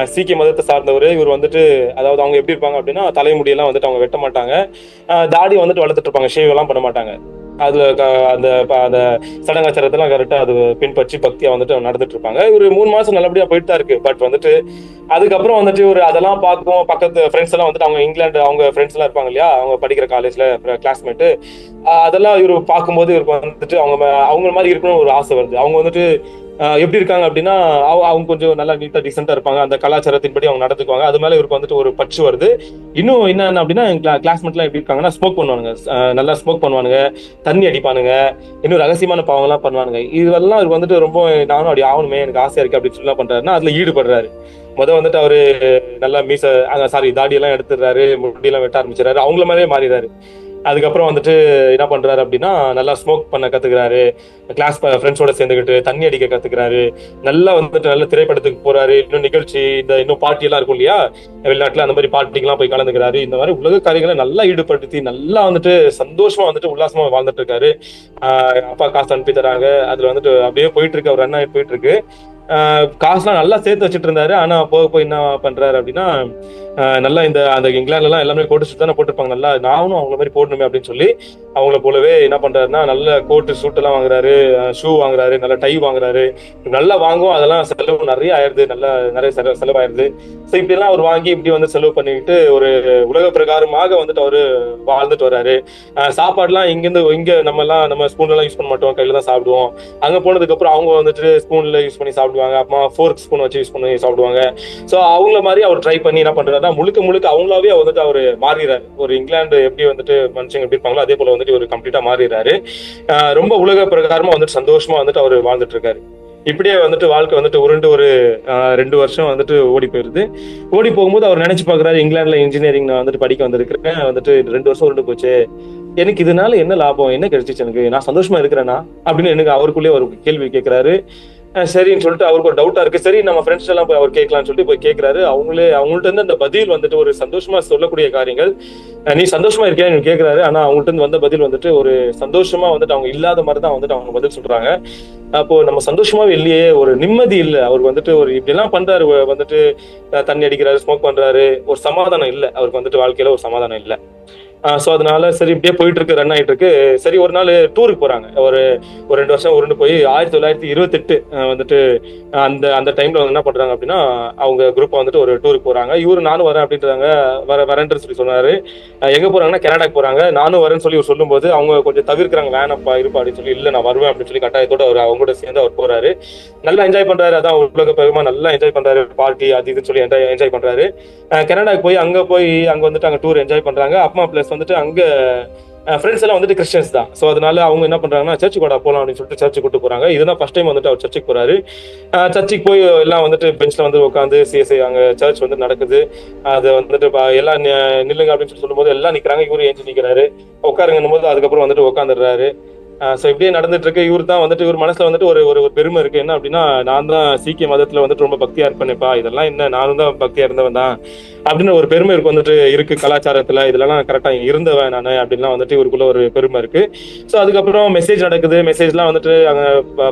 சீக்கிய மதத்தை சார்ந்தவர். இவர் வந்துட்டு அதாவது அவங்க எப்படி இருப்பாங்க அப்படின்னா தலைமுடியெல்லாம் வந்துட்டு அவங்க வெட்ட மாட்டாங்க. தாடி வந்துட்டு வளர்த்துட்டு இருப்பாங்க. ஷேவ் எல்லாம் பண்ண மாட்டாங்க. அதுல க- அந்த அந்த சடங்காச்சாரத்தெல்லாம் கரெக்டா அது பின்பற்றி பக்தியா வந்துட்டு நடந்துட்டு இருப்பாங்க. ஒரு மூணு மாசம் நல்லபடியா போயிட்டு தான் இருக்கு. பட் வந்துட்டு அதுக்கப்புறம் வந்துட்டு ஒரு அதெல்லாம் பார்க்கும் பக்கத்து ஃப்ரெண்ட்ஸ் எல்லாம் வந்துட்டு அவங்க இங்கிலாந்து அவங்க ஃப்ரெண்ட்ஸ் எல்லாம் இருப்பாங்க இல்லையா? அவங்க படிக்கிற காலேஜ்ல கிளாஸ்மேட்டு அதெல்லாம் இவர் பார்க்கும்போது இவருக்கு வந்துட்டு அவங்க அவங்க மாதிரி இருக்கணும்னு ஒரு ஆசை வருது. அவங்க வந்துட்டு எப்படி இருக்காங்க அப்படின்னா அவங்க கொஞ்சம் நல்லா நீட்டா டீசெண்டா இருப்பாங்க. அந்த கலாச்சாரத்தின்படி அவங்க நடந்துக்குவாங்க. அது மேல இவருக்கு வந்துட்டு ஒரு பற்று வருது. இன்னும் என்ன அப்படின்னா கிளாஸ்மேட்லாம் எப்படி இருக்காங்கன்னா ஸ்மோக் பண்ணுவானுங்க. நல்லா ஸ்மோக் பண்ணுவானுங்க. தண்ணி அடிப்பானுங்க. இன்னும் ரகசியமான பாவங்கள்லாம் பண்ணுவானுங்க. இதெல்லாம் இவர் வந்துட்டு ரொம்ப நானும் அப்படி ஆகணுமே எனக்கு ஆசையா இருக்கு அப்படின்னு சொல்லி பண்றாருன்னா அதுல ஈடுபடுறாரு. முத வந்துட்டு அவரு நல்லா மீச சாரி தாடி எல்லாம் எடுத்துடுறாரு முடியெல்லாம் வெட்ட ஆரம்பிச்சிடறாரு அவங்கள மாதிரியே மாறிடுறாரு. அதுக்கப்புறம் வந்துட்டு என்ன பண்றாரு அப்படின்னா நல்லா ஸ்மோக் பண்ண கத்துக்கிறாரு. கிளாஸ் ஃப்ரெண்ட்ஸோட சேர்ந்துக்கிட்டு தண்ணி அடிக்க கத்துக்கிறாரு. நல்லா வந்துட்டு நல்ல திரைப்படத்துக்கு போறாரு. இன்னும் நிகழ்ச்சி இந்த இன்னும் பார்ட்டி எல்லாம் இருக்கும் இல்லையா? வெளிநாட்டுல அந்த மாதிரி பார்ட்டிக்கெல்லாம் போய் கலந்துக்கிறாரு. இந்த மாதிரி உலக காரியங்களை நல்லா ஈடுபடுத்தி நல்லா வந்துட்டு சந்தோஷமா வந்துட்டு உல்லாசமா வாழ்ந்துட்டு இருக்காரு. அப்பா காசு அனுப்பி தராங்க. அதுல வந்துட்டு அப்படியே போயிட்டு இருக்கு. அவர் ரன் போயிட்டு இருக்கு. காசுலாம் நல்லா சேர்த்து வச்சுட்டு இருந்தாரு ஆனா போக போய் என்ன பண்றாரு அப்படின்னா நல்லா இந்த அந்த இங்கிலாந்துல எல்லாம் எல்லாமே கோட்டு சுட்டு தானே போட்டிருப்பாங்க. நல்லா நானும் அவங்கள மாதிரி போடணுமே அப்படின்னு சொல்லி அவங்கள போலவே என்ன பண்றாருன்னா நல்ல கோட்டு சூட் எல்லாம் வாங்குறாரு ஷூ வாங்குறாரு நல்ல டை வாங்குறாரு. நல்லா வாங்கும். அதெல்லாம் செலவு நிறைய ஆயிருது நல்லா நிறைய செலவு செலவாயிருது ஸோ இப்படி எல்லாம் அவர் வாங்கி இப்படி வந்து செலவு பண்ணிக்கிட்டு ஒரு உலக பிரகாரமாக வந்துட்டு அவரு வாழ்ந்துட்டு வர்றாரு. சாப்பாடுலாம் இங்கிருந்து இங்க நம்ம எல்லாம் நம்ம ஸ்பூன்ல எல்லாம் யூஸ் பண்ண மாட்டோம். கையில தான் சாப்பிடுவோம். அங்க போனதுக்கு அப்புறம் அவங்க வந்துட்டு ஸ்பூன்ல யூஸ் பண்ணி சாப்பிடுவோம் சாப்பிடுவாங்க. அம்மா ஃபோர்க் ஸ்பூன் வச்சு யூஸ் பண்ணி சாப்பிடுவாங்க. ஸோ அவங்கள மாதிரி அவர் ட்ரை பண்ணி என்ன பண்றாருன்னா முழுக்க முழுக்க அவங்களாவே வந்துட்டு அவர் மாறிடுறாரு. ஒரு இங்கிலாந்து எப்படி வந்துட்டு மனுஷங்க எப்படி இருப்பாங்களோ அதே போல வந்துட்டு ஒரு கம்ப்ளீட்டா மாறிடுறாரு. ரொம்ப உலக பிரகாரமா வந்துட்டு சந்தோஷமா வந்துட்டு அவர் வாழ்ந்துட்டு இருக்காரு இப்படியே வந்துட்டு வாழ்க்கை வந்துட்டு உருண்டு ஒரு ரெண்டு வருஷம் வந்துட்டு ஓடி போயிருது. ஓடி போகும்போது அவர் நினைச்சு பாக்குறாரு இங்கிலாந்துல இன்ஜினியரிங் நான் வந்துட்டு படிக்க வந்திருக்கிறேன். வந்துட்டு ரெண்டு வருஷம் உருண்டு போச்சு. எனக்கு இதனால என்ன லாபம்? என்ன கிடைச்சிச்சு எனக்கு? நான் சந்தோஷமா இருக்கிறேனா? அப்படின்னு எனக்கு அவருக்குள்ளேயே ஒரு கேள்வி கேட்கிறாரு சரின்னு சொல்லிட்டு அவருக்கு ஒரு டவுட்டா இருக்கு. சரி நம்ம ஃப்ரெண்ட்ஸ் எல்லாம் போய் அவர் கேட்கலாம்னு சொல்லிட்டு போய் கேட்கிறாரு. அவங்களே அவங்கள்ட்ட இருந்து அந்த பதில் வந்துட்டு ஒரு சந்தோஷமா சொல்லக்கூடிய காரியங்கள். நீ சந்தோஷமா இருக்கியா கேட்கிறாரு. ஆனா அவங்கள்ட்ட இருந்து வந்த பதில் வந்துட்டு ஒரு சந்தோஷமா வந்துட்டு அவங்க இல்லாத மாதிரி தான் வந்துட்டு அவங்க பதில் சொல்றாங்க. அப்போ நம்ம சந்தோஷமாவே இல்லையே ஒரு நிம்மதி இல்ல. அவர் வந்துட்டு ஒரு இப்படி எல்லாம் பண்றாரு வந்துட்டு தண்ணி அடிக்கிறாரு ஸ்மோக் பண்றாரு. ஒரு சமாதானம் இல்ல. அவருக்கு வந்துட்டு வாழ்க்கையில ஒரு சமாதானம் இல்லை. ஸோ அதனால சரி இப்படியே போயிட்டு இருக்கு ரன் ஆயிட்டு இருக்கு சரி ஒரு நாள் டூருக்கு போறாங்க. ஒரு ஒரு ரெண்டு வருஷம் உருண்டு போய் ஆயிரத்தி தொள்ளாயிரத்தி இருபத்தெட்டு வந்துட்டு அந்த அந்த டைம்ல வந்து என்ன பண்றாங்க அப்படின்னா அவங்க குரூப் வந்துட்டு ஒரு டூருக்கு போறாங்க. இவரு நானும் வரேன் அப்படின்றாங்க வர வரேன்னு சொல்லி சொன்னாரு. எங்க போறாங்கன்னா கனடாக்கு போறாங்க. நானும் வரேன்னு சொல்லி இவர் சொல்லும்போது அவங்க கொஞ்சம் தவிர்க்கிறாங்க வேணப்பா இருப்பா அப்படின்னு சொல்லி இல்ல நான் வருவேன் அப்படின்னு சொல்லி கட்டாயத்தோட அவர் அவங்க கூட சேர்ந்து அவர் போறாரு. நல்லா என்ஜாய் பண்றாரு. அதான் உலக பெருமா. நல்லா என்ஜாய் பண்றாரு. பார்ட்டி அது இதுன்னு சொல்லி என்ஜாய் என்ஜாய் பண்றாரு. கனடாக்கு போய் அங்க போய் அங்க வந்துட்டு அங்க டூர் என்ஜாய் பண்றாங்க. அப்பா பிளஸ் வந்துட்டு அங்க ஃப்ரெண்ட்ஸ் எல்லாம் வந்துட்டு கிறிஸ்டியன்ஸ் தான். ஸோ அதனால அவங்க என்ன பண்றாங்கன்னா சர்ச்சு கூட போகலாம் அப்படின்னு சொல்லிட்டு சர்ச்சு கூட்டு போறாங்க. இதுதான் ஃபர்ஸ்ட் டைம் வந்துட்டு அவர் சர்ச்சுக்கு போறாரு. சர்ச்சுக்கு போய் எல்லாம் வந்துட்டு பெஞ்ச்ல வந்து உட்காந்து சிஎஸ்ஐ அங்க சர்ச் வந்து நடக்குது. அது வந்துட்டு எல்லாம் நில்லுங்க அப்படின்னு சொல்லி சொல்லும்போது எல்லாம் நிற்கிறாங்க இவரு ஏஞ்சி நிற்கிறாரு உட்காருங்கன்னும் போது அதுக்கப்புறம் வந்துட்டு உட்காந்துடுறாரு ஸோ இப்படியே நடந்துட்டு இருக்கு இவர் தான் வந்துட்டு இவர் மனசுல வந்துட்டு ஒரு ஒரு ஒரு பெருமை இருக்கு. என்ன அப்படின்னா நான் தான் சீக்கிய மதத்துல வந்துட்டு ரொம்ப பக்தியா இருப்பேனேப்பா இதெல்லாம் என்ன? நானும் தான் பக்தியா இருந்தவன் தான் அப்படின்னு ஒரு பெருமை இருக்கு வந்துட்டு இருக்கு கலாச்சாரத்துல. இதெல்லாம் கரெக்டா இருந்தவன் நான் அப்படின்லாம் வந்துட்டு இவருக்குள்ள ஒரு பெருமை இருக்கு. ஸோ அதுக்கப்புறம் மெசேஜ் நடக்குது. மெசேஜ்லாம் வந்துட்டு அங்க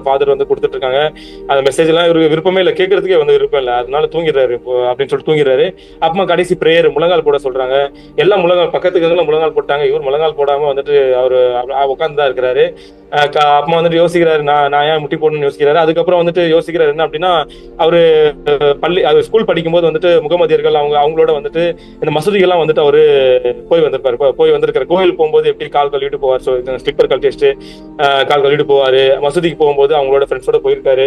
ஃபாதர் வந்து கொடுத்துட்டு இருக்காங்க அந்த மெசேஜ் எல்லாம் இவருக்கு விருப்பமே இல்லை. கேட்கறதுக்கே வந்து விருப்பம் இல்லை. அதனால தூங்கிடுறாரு. அப்படின்னு சொல்லிட்டு தூங்கிடுறாரு. அப்புறமா கடைசி பிரேயர் முழங்கால் போட சொல்றாங்க. எல்லாம் முழங்கால் பக்கத்துக்கு முழங்கால் போட்டாங்க? இவர் முழங்கால் போடாம வந்துட்டு அவர் உட்காந்து தான் இருக்கிறாரு. அப்பா வந்துட்டு யோசிக்கிறாரு நான் நான் ஏன் முட்டி போடணும்னு யோசிக்கிறாரு? அதுக்கப்புறம் வந்துட்டு யோசிக்கிறாரு என்ன அப்படின்னா அவரு பள்ளி அது ஸ்கூல் படிக்கும்போது வந்துட்டு முகமதியர்கள் அவங்க அவங்களோட வந்துட்டு இந்த மசூதிகள்லாம் வந்துட்டு அவரு போய் வந்திருப்பாரு. போய் வந்திருக்காரு. கோயில் போகும்போது எப்படி கால் கழுவிட்டு போவார்? ஸோ ஸ்லிப்பர் கழட்டி கால் கழுவிட்டு போவாரு. மசூதிக்கு போகும்போது அவங்களோட ஃப்ரெண்ட்ஸோட போயிருக்காரு.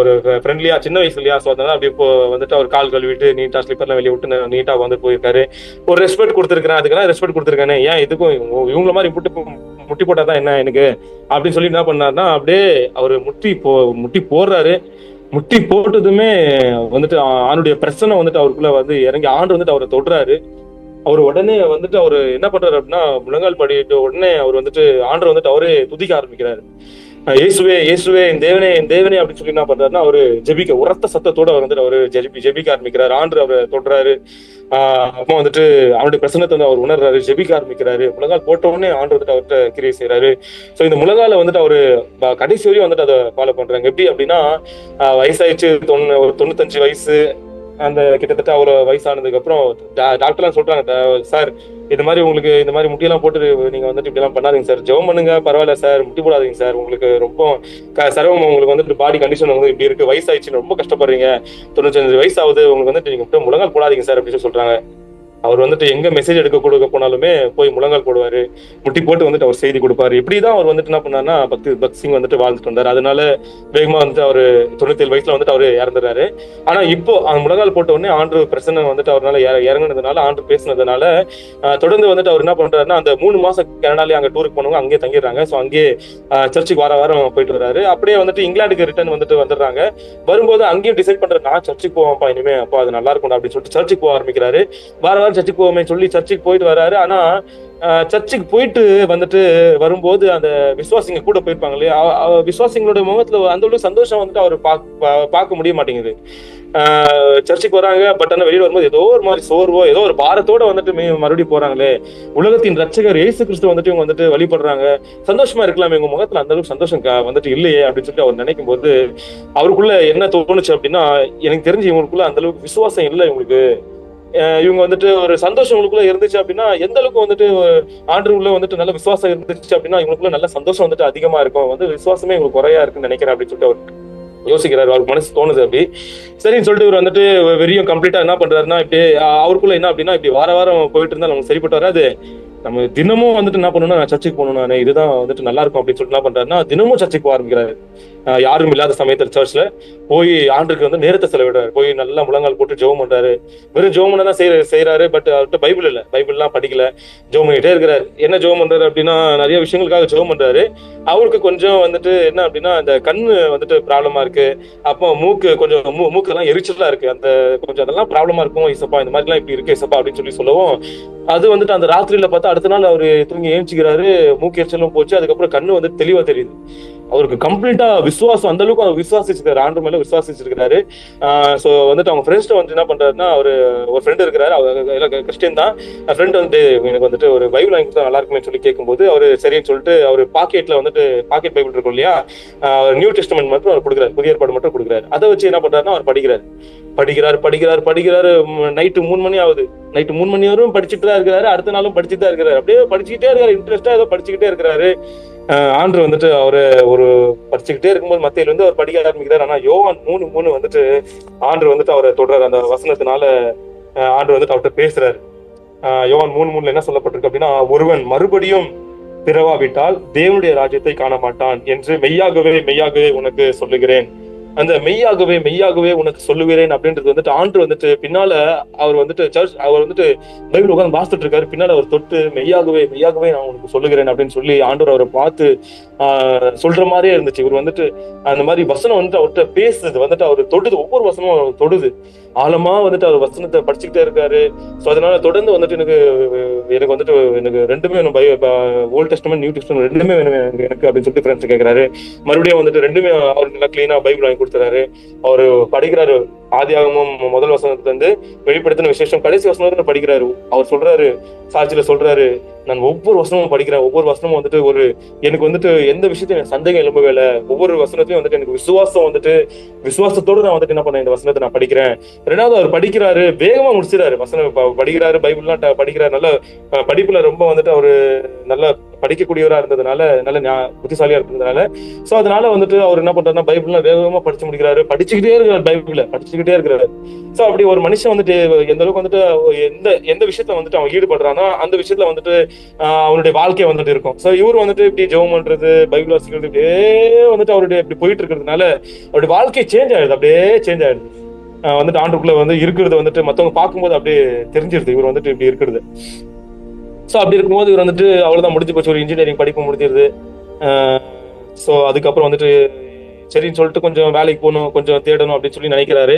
ஒரு ஃப்ரெண்ட்லியா சின்ன வயசு இல்லையா ஸோ அதனால அப்படியே வந்துட்டு அவர் கால் கழுவிட்டு நீட்டா ஸ்லிப்பர்லாம் வெளியே விட்டு நீட்டா வந்து போயிருக்காரு. ஒரு ரெஸ்பெக்ட் கொடுத்துருக்கேன் அதுக்கெல்லாம் ரெஸ்பெக்ட் கொடுத்துருக்கானே? ஏன் இதுக்கும் இவங்கள மாதிரி விட்டு முட்டி முட்டி போட்டாதான் என்ன எனக்கு? அப்படின்னு சொல்லி என்ன பண்ணாருன்னா அப்படியே அவர் முட்டி போ முட்டி போடுறாரு. முட்டி போட்டதுமே வந்துட்டு ஆணுடைய பிரச்சனை வந்துட்டு அவருக்குள்ள வந்து இறங்கி ஆண்டு வந்துட்டு அவரை தொடுறாரு. அவர் உடனே வந்துட்டு அவர் என்ன பண்றாரு அப்படின்னா முழங்கால் படிட்டு உடனே அவர் வந்துட்டு ஆண்டர் வந்துட்டு அவரே துதிக்க ஆரம்பிக்கிறாரு. இயேசுவே இயேசுவே என் தேவனே என் தேவனே அப்படின்னு சொல்லி என்ன பண்றாருன்னா அவரு ஜெபிக்க உரத்த சத்தத்தோட அவர் வந்துட்டு அவரு ஜெபி ஜெபிக்க ஆரம்பிக்கிறாரு. ஆண்டு அவரை தொடுறாரு. ஆஹ் அப்போ வந்துட்டு அவனுடைய பிரசனத்தை வந்து அவர் உணர்றாரு ஜெபிக்க ஆரம்பிக்கிறாரு. முழங்கால் போட்ட உடனே ஆண்டு வந்துட்டு அவர்கிட்ட கிரியை செய்யறாரு சோ இந்த முழங்கால வந்துட்டு அவரு கடைசி வரையும் வந்துட்டு அதை ஃபாலோ பண்றாங்க. எப்படி அப்படின்னா வயசாயிடுச்சு ஒரு தொண்ணூத்தஞ்சு வயசு. அந்த கிட்டத்தட்ட அவர் வயசானதுக்கு அப்புறம் டாக்டர்லாம் சொல்றாங்க சார் இது மாதிரி உங்களுக்கு இந்த மாதிரி முட்டியெல்லாம் போட்டு நீங்க வந்துட்டு இப்படி எல்லாம் பண்ணாதீங்க சார். ஜெபம் பண்ணுங்க பரவாயில்ல சார். முட்டி போடாதீங்க சார். உங்களுக்கு ரொம்ப க- சிரமம் உங்களுக்கு வந்துட்டு பாடி கண்டிஷன் வந்து இப்படி இருக்கு. வயசாயிடுச்சு ரொம்ப கஷ்டப்படுறீங்க. தொண்ணூத்தஞ்சு வயசு ஆகுது உங்களுக்கு வந்துட்டு நீங்க முழங்கால் போடாதீங்க சார். அப்படின்னு சொல்றாங்க. அவர் வந்துட்டு எங்க மெசேஜ் எடுக்க கொடுக்க போனாலுமே போய் முழங்கால் போடுவாரு முட்டி போட்டு வந்துட்டு அவர் செய்தி கொடுப்பாரு. இப்படிதான் அவர் வந்துட்டு என்ன பண்ணாருன்னா பக்தி பக்த் சிங் வந்துட்டு வாழ்ந்துட்டு வந்தாரு. அதனால வேகமா வந்துட்டு அவரு தொண்ணூத்தி ஏழு வயசுல வந்துட்டு அவரு இறந்துறாரு ஆனா இப்போ அந்த முழங்கால் போட்ட உடனே ஆண்டு பிரச்சனை வந்துட்டு அவரால் இறங்குனதுனால ஆண்டு பேசுனதுனால தொடர்ந்து வந்துட்டு அவர் என்ன பண்றாருன்னா அந்த மூணு மாசம் கனடாலே அங்க டூருக்கு போனவங்க அங்கேயே தங்கிடுறாங்க. ஸோ அங்கேயே சர்ச்சுக்கு வார வாரம் போயிட்டு வராரு அப்படியே வந்துட்டு இங்கிலாந்துக்கு ரிட்டர்ன் வந்துட்டு வந்துடுறாங்க. வரும்போது அங்கேயும் டிசைட் பண்றாரு நான் சர்ச்சுக்கு போவேன்ப்பா இனிமே. அப்பா அது நல்லா இருக்கும் அப்படின்னு சொல்லிட்டு சர்ச்சுக்கு போக ஆரம்பிக்கிறாரு. வார வாரம் சர்ச்சுக்கு போவோமே சொல்லி சர்ச்சுக்கு போயிட்டு வராரு. ஆனா சர்ச்சுக்கு போயிட்டு வந்துட்டு வரும்போது அந்த விசுவாசிங்க கூட போயிருப்பாங்க இல்லையா? அவ- விசுவாசிங்களோட முகத்துல அந்த அளவுக்கு சந்தோஷம் வந்துட்டு அவர் பார்க்க முடிய மாட்டேங்குது. சர்ச்சுக்கு வராங்க பட் ஆனா வெளியில வரும்போது ஏதோ ஒரு மாதிரி சோர்வோ ஏதோ ஒரு பாரத்தோட வந்துட்டு மறுபடியும் போறாங்களே. உலகத்தின் ரட்சகர் இயேசு கிறிஸ்து வந்துட்டு இவங்க வந்துட்டு வழிபடுறாங்க. சந்தோஷமா இருக்கலாம் இவங்க முகத்துல அந்த அளவுக்கு சந்தோஷம் வந்துட்டு இல்லையே அப்படின்னு சொல்லிட்டு அவர் நினைக்கும் போது அவருக்குள்ள என்ன தோணுச்சு அப்படின்னா எனக்கு தெரிஞ்சு இவங்களுக்குள்ள அந்த அளவுக்கு விசுவாசம் இல்லை இவங்களுக்கு. இவங்க வந்துட்டு ஒரு சந்தோஷம் உங்களுக்குள்ள இருந்துச்சு அப்படின்னா எந்த அளவுக்கு வந்துட்டு ஆண்டுக்குள்ள உள்ள வந்துட்டு நல்ல விசுவாசம் இருந்துச்சு அப்படின்னா இவங்களுக்குள்ள நல்ல சந்தோஷம் வந்துட்டு அதிகமா இருக்கும். வந்து விசுவாசமே இவங்களுக்கு குறையா இருக்குன்னு நினைக்கிறேன் அப்படின்னு சொல்லிட்டு அவர் யோசிக்கிறாரு. அவருக்கு மனசு தோணுது அப்படி. சரின்னு சொல்லிட்டு இவர் வந்துட்டு வெறியும் கம்ப்ளீட்டா என்ன பண்றாருன்னா இப்படி அவருக்குள்ள என்ன அப்படின்னா இப்படி வார வாரம் போயிட்டு இருந்தா நமக்கு சரிப்பட்டு வராது. நம்ம தினமும் வந்துட்டு என்ன பண்ணணும்னா சர்ச்சைக்கு சர்ச்சுக்கு போகணும் நான் இதுதான் வந்துட்டு நல்லா இருக்கும் அப்படின்னு சொல்லிட்டு என்ன பண்றாருன்னா தினமும் சர்ச்சைக்கு ஆரம்பிக்கிறாரு. யாரும் இல்லாத சமயத்துல சர்ச்ல போய் ஆண்டுக்கு வந்து நேரத்தை செலவிடுறாரு. போய் நல்லா முழங்கால் போட்டு ஜெபம் பண்றாரு. வெறும் ஜெபம் பண்ண தான் செய்யறாரு பட் அவர்கிட்ட பைபிள் இல்ல. பைபிள்லாம் படிக்கல. ஜெபம் பண்ணிட்டே இருக்கிறாரு. என்ன ஜெபம் பண்றாரு அப்படின்னா நிறைய விஷயங்களுக்காக ஜெபம் பண்றாரு. அவருக்கு கொஞ்சம் வந்துட்டு என்ன அப்படின்னா இந்த கண்ணு வந்துட்டு ப்ராப்ளமா இருக்கு. அப்போ மூக்கு கொஞ்சம் மூ- மூக்கெல்லாம் எரிச்சலா இருக்கு. அந்த கொஞ்சம் அதெல்லாம் ப்ராப்ளமா இருக்கும். இசப்பா இந்த மாதிரிலாம் இப்படி இருக்கு இசப்பா அப்படின்னு சொல்லி சொல்லவும் அது வந்துட்டு அந்த ராத்திரியில பார்த்தா அடுத்த நாள் அவரு தூங்கி ஏஞ்சிக்கிறாரு. மூக்கு எரிச்சலும் போச்சு. அதுக்கப்புறம் கண்ணு வந்து தெளிவா தெரியுது. அவருக்கு கம்ப்ளீட்டா விசுவாசம் அந்த அளவுக்கு அவர் விசுவாசிச்சிருக்காரு. ஆண்டு மேல விசுவாசிச்சிருக்காரு சோ வந்துட்டு அவங்க ஃப்ரெண்ட்ஸ் வந்து என்ன பண்றாருன்னா அவரு ஒரு ஃப்ரெண்ட் இருக்கிறாரு. அவர் கிறிஸ்டின் தான். ஃப்ரெண்ட் வந்துட்டு எனக்கு வந்துட்டு ஒரு பைபிள் வாங்கி நல்லா இருக்குமே சொல்லி கேட்கும்போது அவர் சரின்னு சொல்லிட்டு அவர் பாக்கெட்ல வந்துட்டு பாக்கெட் பைபிள் இருக்கும் இல்லையா? நியூ டெஸ்ட்மெண்ட் மட்டும் அவர் கொடுக்குறாரு. புதிய ஏற்பாடு மட்டும் கொடுக்குறாரு. அதை வச்சு என்ன பண்றாருன்னா அவர் படிக்கிறாரு. படிக்கிறாரு படிக்கிறாரு படிக்கிறாரு. நைட்டு மூணு மணி ஆகுது. நைட்டு மூணு மணி வரையும் படிச்சுட்டு தான் இருக்கிறாரு. அடுத்த நாளும் படிச்சுட்டு தான் இருக்கிறாரு. அப்படியே படிச்சுக்கிட்டே இருக்காரு. இன்ட்ரெஸ்டா ஏதோ படிச்சுக்கிட்டே இருக்கிறாரு. ஆண்டு வந்துட்டு அவரு ஒரு படிச்சுக்கிட்டே இருக்கும்போது மத்தியில வந்து அவர் படிக்க ஆரம்பிக்கிறார். ஆனா யோவான் மூணு மூணு வந்துட்டு ஆண்டு வந்துட்டு அவரை தொடர்றாரு. அந்த வசனத்தினால ஆஹ் ஆண்டு வந்துட்டு அவர்கிட்ட பேசுறாரு. யோவான் மூணு மூணுல என்ன சொல்லப்பட்டிருக்கு அப்படின்னா ஒருவன் மறுபடியும் பிறவாவிட்டால் தேவனுடைய ராஜ்யத்தை காண மாட்டான் என்று மெய்யாகவே மெய்யாகவே உனக்கு சொல்லுகிறேன். அந்த மெய்யாகவே மெய்யாகவே உனக்கு சொல்லுகிறேன் அப்படின்றது வந்துட்டு ஆண்டு வந்துட்டு பின்னால அவர் வந்துட்டு சர்ச் அவர் வந்துட்டு பைபிள் உட்காந்து வாசித்துட்டு இருக்காரு. பின்னால அவர் தொட்டு மெய்யாகவே மெய்யாகவே நான் உனக்கு சொல்லுகிறேன் அப்படின்னு சொல்லி ஆண்டவர் அவரை பார்த்து ஆஹ் சொல்ற மாதிரியே இருந்துச்சு. இவர் வந்துட்டு அந்த மாதிரி வசனம் வந்துட்டு அவர்கிட்ட பேசுது. வந்துட்டு அவர் தொடுது. ஒவ்வொரு வசனமும் அவர் தொடுது. ஆழமா வந்துட்டு அவர் வசனத்தை படிச்சுக்கிட்டே இருக்காரு. ஸோ அதனால தொடர்ந்து வந்துட்டு எனக்கு எனக்கு வந்துட்டு எனக்கு ரெண்டுமே வேணும். By volt testament new testament ரெண்டுமே வேணும் எனக்கு அப்படின்னு சொல்லிட்டு ஃப்ரெண்ட்ஸ் கேட்கறாரு மறுபடியும் வந்துட்டு ரெண்டுமே அவர் நல்லா கிளீனா பைபிள் வாங்கி கொடுத்துறாரு. அவர் படிக்கிறாரு. ஆதியாகமும் முதல் வசனத்துல இருந்து வெளிப்படுத்தின விசேஷம். கடைசி வசனம் படிக்கிறாரு. அவர் சொல்றாரு சாட்சியில சொல்றாரு நான் ஒவ்வொரு வசனமும் படிக்கிறேன். ஒவ்வொரு வசனமும் வந்துட்டு ஒரு எனக்கு வந்துட்டு எந்த விஷயத்தையும் எனக்கு சந்தேகம் எழும்பவே இல்லை ஒவ்வொரு வசனத்தையும் வந்துட்டு எனக்கு விசுவாசம் வந்துட்டு விசுவாசத்தோட நான் வந்துட்டு என்ன பண்ணேன்? இந்த வசனத்தை நான் படிக்கிறேன். ரெண்டாவது அவர் படிக்கிறாரு வேகமா முடிச்சிடறாரு வசனம் படிக்கிறாரு பைபிள்லாம் படிக்கிறாரு. நல்ல படிப்புல ரொம்ப வந்துட்டு அவரு நல்ல படிக்கக்கூடியவரா இருந்ததுனால நல்ல ஞா- புத்திசாலியா இருந்ததுனால சோ அதனால வந்துட்டு அவர் என்ன பண்றாருன்னா பைபிள்லாம் வேகமா படிச்சு முடிக்கிறாரு. படிச்சுக்கிட்டே இருக்கிறார் பைபிள்ல படிச்சுக்கிட்டே இருக்கிறாரு. சோ அப்படி ஒரு மனுஷன் வந்துட்டு எந்த அளவுக்கு வந்துட்டு எந்த எந்த விஷயத்துல வந்துட்டு அவன் ஈடுபடுறானோ அந்த விஷயத்துல வந்துட்டு அவனுடைய வாழ்க்கை வந்துட்டு இருக்கும். சோ இவர் வந்துட்டு இப்படி ஜெபம் பண்றது பைபிள் வாசிக்கிறது இப்படியே வந்துட்டு அவருடைய இப்படி போயிட்டு இருக்கிறதுனால அவருடைய வாழ்க்கை சேஞ்ச் ஆயிடுது அப்படியே சேஞ்ச் ஆயிடுது. வந்துட்டு ஆண்டுக்குள்ள வந்து இருக்கிறது வந்துட்டு மத்தவங்க பார்க்கும்போது அப்படியே தெரிஞ்சிருது இவர் வந்துட்டு இப்படி இருக்கிறது. ஸோ அப்படி இருக்கும்போது இவர் வந்துட்டு அவ்வளோதான் முடிஞ்சு போச்சு. ஒரு இன்ஜினியரிங் படிப்பு முடிஞ்சிருது. ஸோ அதுக்கப்புறம் வந்துட்டு சரின்னு சொல்லிட்டு கொஞ்சம் வேலைக்கு போகணும் கொஞ்சம் தேடணும் அப்படின்னு சொல்லி நினைக்கிறாரு.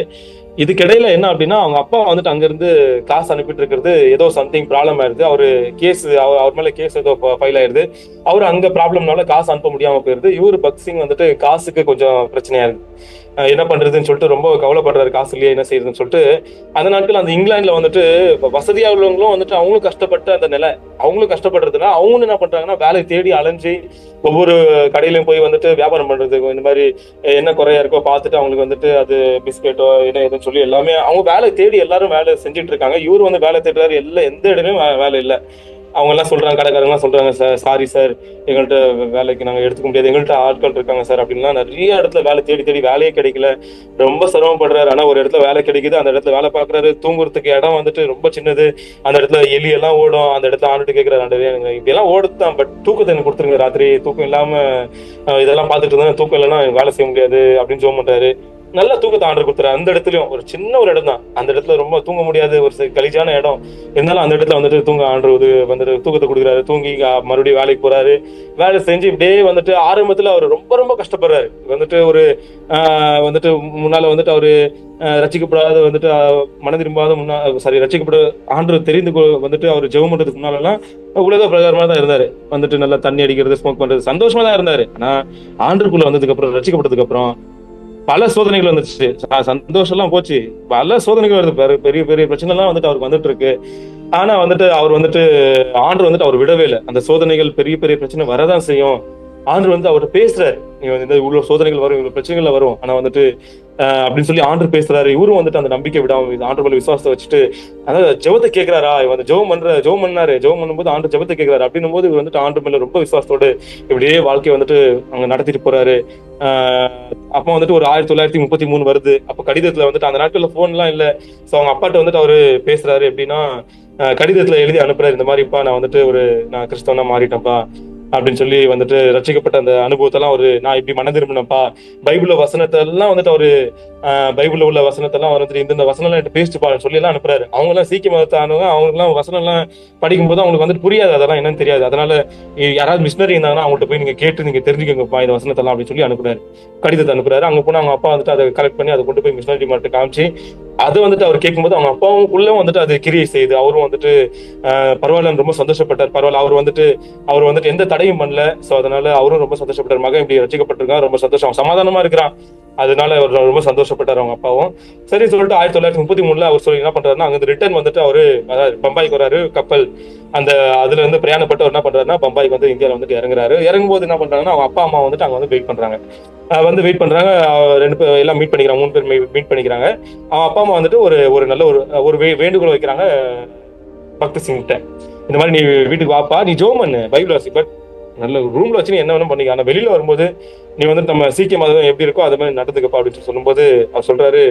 இதுக்கிடையில என்ன அப்படின்னா அவங்க அப்பா வந்துட்டு அங்கிருந்து காசு அனுப்பிட்டு இருக்கிறது ஏதோ சம்திங் ப்ராப்ளம் ஆயிருது அவரு கேஸ் அவர் அவர் மேல கேஸ் ஏதோ ஃபைல் ஆயிருது அவர் அங்க ப்ராப்ளம்னால காசு அனுப்ப முடியாம போயிருது. இவரு பக்சிங் வந்துட்டு காசுக்கு கொஞ்சம் பிரச்சனையா இருக்கு என்ன பண்றதுன்னு சொல்லிட்டு ரொம்ப கவலைப்படுறாரு. காசு இல்லையா என்ன செய்யறதுன்னு சொல்லிட்டு. அந்த நாட்கள் அந்த இங்கிலாந்துல வந்துட்டு வசதியா உள்ளவங்களும் வந்துட்டு அவங்களும் கஷ்டப்பட்ட அந்த நிலை. அவங்களும் கஷ்டப்படுறதுனா அவங்களும் என்ன பண்றாங்கன்னா வேலை தேடி அலைஞ்சு ஒவ்வொரு கடையிலயும் போய் வந்துட்டு வியாபாரம் பண்றது இந்த மாதிரி என்ன குறையா இருக்கோ பார்த்துட்டு அவங்களுக்கு வந்துட்டு அது பிஸ்கெட்டோ என்ன எதுவும் சொல்லி எல்லாமே அவங்க வேலை தேடி எல்லாரும் வேலை செஞ்சுட்டு இருக்காங்க. இவர் வந்து வேலை தேடுறாரு. எல்லா எந்த இடமே வே- வேலை இல்லை. அவங்க எல்லாம் சொல்றாங்க கடைக்காரங்க சொல்றாங்க சார் சாரி சார் எங்கள்கிட்ட வேலைக்கு நாங்க எடுத்துக்க முடியாது. எங்கள்கிட்ட ஆட்கள் இருக்காங்க சார் அப்படின்லாம் நிறைய இடத்துல வேலை தேடி தேடி வேலையே கிடைக்கல. ரொம்ப சிரமப்படுறாரு. ஆனா ஒரு இடத்துல வேலை கிடைக்குது. அந்த இடத்துல வேலை பாக்குறாரு தூங்குறதுக்கு இடம் வந்துட்டு ரொம்ப சின்னது. அந்த இடத்துல எலி எல்லாம் ஓடும். அந்த இடத்துல ஆண்டுட்டு கேட்கிறாரு ஆண்டவரே எனக்கு இப்படியெல்லாம் ஓடுதான் பட் தூக்கத்தை எனக்கு கொடுத்துருங்க ராத்திரி. தூக்கம் இல்லாம இதெல்லாம் பார்த்துட்டு இருந்தா தூக்கம் இல்லைன்னா வேலை செய்ய முடியாது. அப்படின்னு சொல்ல மாட்டாரு நல்ல தூக்கத்தை ஆண்டர் கொடுத்துறாரு. அந்த இடத்துலயும் ஒரு சின்ன ஒரு இடம் தான் அந்த இடத்துல ரொம்ப தூங்க முடியாது. ஒரு கலிஜான இடம். இருந்தாலும் அந்த இடத்துல வந்துட்டு தூங்க ஆர்டர் இது வந்துட்டு தூக்கத்தை கொடுக்குறாரு. தூங்கி மறுபடியும் வேலைக்கு போறாரு. வேலை செஞ்சு இப்படியே வந்துட்டு ஆரம்பத்துல அவர் ரொம்ப ரொம்ப கஷ்டப்படுறாரு. வந்துட்டு ஒரு ஆஹ், வந்துட்டு முன்னால வந்துட்டு அவரு ரசிக்கப்படாத வந்துட்டு ஆஹ், மன திரும்பாத முன்னா சாரி ரட்சிக்கப்பட ஆண்டு தெரிந்து வந்துட்டு அவர் ஜெபம் பண்றதுக்கு முன்னாலெல்லாம் உலக பிரகாரமா தான் இருந்தாரு. வந்துட்டு நல்லா தண்ணி அடிக்கிறது ஸ்மோக் பண்றது சந்தோஷமா தான் இருந்தாரு. ஆனா ஆண்டுக்குள்ள வந்ததுக்கு அப்புறம் ரசிக்கப்பட்டதுக்கு அப்புறம் பல சோதனைகள் வந்துச்சு சந்தோஷம் எல்லாம் போச்சு. பல சோதனைகள் வருது. பெரிய பெரிய பிரச்சனை எல்லாம் வந்துட்டு அவருக்கு வந்துட்டு இருக்கு ஆனா வந்துட்டு அவர் வந்துட்டு ஆண்டு வந்துட்டு அவர் விடவே இல்லை. அந்த சோதனைகள் பெரிய பெரிய பிரச்சனை வரதான் செய்யும். ஆண்டு வந்து அவர் பேசுறாரு. நீ வந்து இவ்வளவு சோதனைகள் வரும் இவ்வளவு பிரச்சனைகள் வரும். ஆனா வந்துட்டு அப்படின்னு சொல்லி ஆண்டு பேசுறாரு. இவரும் வந்துட்டு அந்த நம்பிக்கை விடாம இது ஆண்டு மேல விசுவாசத்தை வச்சுட்டு அதாவது ஜெபத்தை கேட்கிறாரா இவன் வந்து ஜெபம் பண்ற ஜெபம் பண்ணாரு. ஜெபம் பண்ணும்போது ஆண்டு ஜெபத்தை கேட்கிறாரு அப்படின்னும் போது இவர் வந்துட்டு ஆண்டு மேல ரொம்ப விசுவாசத்தோடு இப்படியே வாழ்க்கையை வந்துட்டு அவங்க நடத்திட்டு போறாரு. ஆஹ் அப்போ வந்துட்டு ஒரு ஆயிரத்தி தொள்ளாயிரத்தி முப்பத்தி மூணு வருது. அப்ப கடிதத்துல வந்துட்டு அந்த நாட்கள்ல போன் எல்லாம் இல்ல. சோ அவங்க அப்பாட்ட வந்துட்டு அவரு பேசுறாரு. எப்படின்னா கடிதத்துல எழுதி அனுப்புறாரு. இந்த மாதிரிப்பா நான் வந்துட்டு ஒரு நான் கிறிஸ்தவனா மாறிட்டேன்ப்பா. அப்படின்னு சொல்லி வந்துட்டு ரசிக்கப்பட்ட அந்த அனுபவத்தெல்லாம் ஒரு நான் இப்படி மன திரும்பினப்பா பைபிள் வசனத்தை எல்லாம் வந்துட்டு அவரு பைபிள் உள்ள வசனத்தெல்லாம் வந்துட்டு இந்த இந்த வசனம் எல்லாம் பேசிட்டு பாருன்னு சொல்லி எல்லாம் அனுப்புறாரு. அவங்க எல்லாம் சீக்கிய மதத்தானவங்க அவங்க எல்லாம் வசனம் எல்லாம் படிக்கும்போது அவங்களுக்கு வந்துட்டு புரியாது. அதெல்லாம் என்னன்னு தெரியாது. அதனால யாராவது மிஷினரி இருந்தாங்கன்னா அவங்கள்ட்ட போய் நீங்க கேட்டு நீங்க தெரிஞ்சுக்கோங்கப்பா இந்த வசனத்தெல்லாம் அப்படின்னு சொல்லி அனுப்புறாரு. கடிதத்தை அனுப்புறாரு. அங்க போனா அவங்க அப்பா வந்துட்டு அதை கலெக்ட் பண்ணி அதை கொண்டு போய் மிஷினரி மட்டும் காமிச்சு அது வந்துட்டு அவர் கேட்கும்போது அவங்க அப்பாவுக்குள்ள வந்துட்டு அது கிரியை செய்யுது அவரும் வந்துட்டு பரவாயில்ல ரொம்ப சந்தோஷப்பட்டார் பரவாயில்ல. அவர் வந்துட்டு அவர் வந்துட்டு எந்த தடையும் பண்ணல. சோ அதனால அவரும் ரொம்ப சந்தோஷப்பட்டார். மகன் இப்படி ரசிக்கப்பட்டிருக்கான். ரொம்ப சந்தோஷம். சமாதானமா இருக்கிறான். அதனால அவர் ரொம்ப சந்தோஷப்பட்டார் அவங்க அப்பாவும். சரி சொல்லிட்டு ஆயிரத்தி தொள்ளாயிரத்தி முப்பத்தி மூணுல அவர் சொல்லி என்ன பண்றாருன்னா அங்க ரிட்டர்ன் வந்துட்டு அவரு அதாவது பம்பாய்க்கு வராரு கப்பல். அந்த அதுல இருந்து பிரயாணப்பட்டு அவர் என்ன பண்றாருன்னா பம்பாய்க்கு வந்து இந்தியாவில் வந்துட்டு இறங்குறாரு. இறங்கும் போது என்ன பண்றாங்கன்னா அவங்க அப்பா அம்மா வந்துட்டு அங்க வந்து வெயிட் பண்றாங்க. வந்து வெயிட் பண்றாங்க. ரெண்டு பேர் எல்லாம் மீட் பண்ணிக்கிறாங்க. மூணு பேர் மீட் பண்ணிக்கிறாங்க. அவன் அப்பா அம்மா வந்துட்டு ஒரு ஒரு நல்ல ஒரு ஒரு வே- வேண்டுகோள் வைக்கிறாங்க பக்தி சிங்கிட்ட. இந்த மாதிரி நீ வீட்டுக்கு வாப்பா. நீ ஜோம் பைபிள் வாசி. பட் நல்ல ரூம்ல வச்சு நீ என்ன வேணும் பண்ணிக்க. ஆனா வெளியில வரும்போது நீ வந்து நம்ம சீக்கிய மதம் எப்படி இருக்கோ அது மாதிரி நடந்துக்கப்பா அப்படின்னு சொல்லி சொல்லும்போது அவர் சொல்றாரு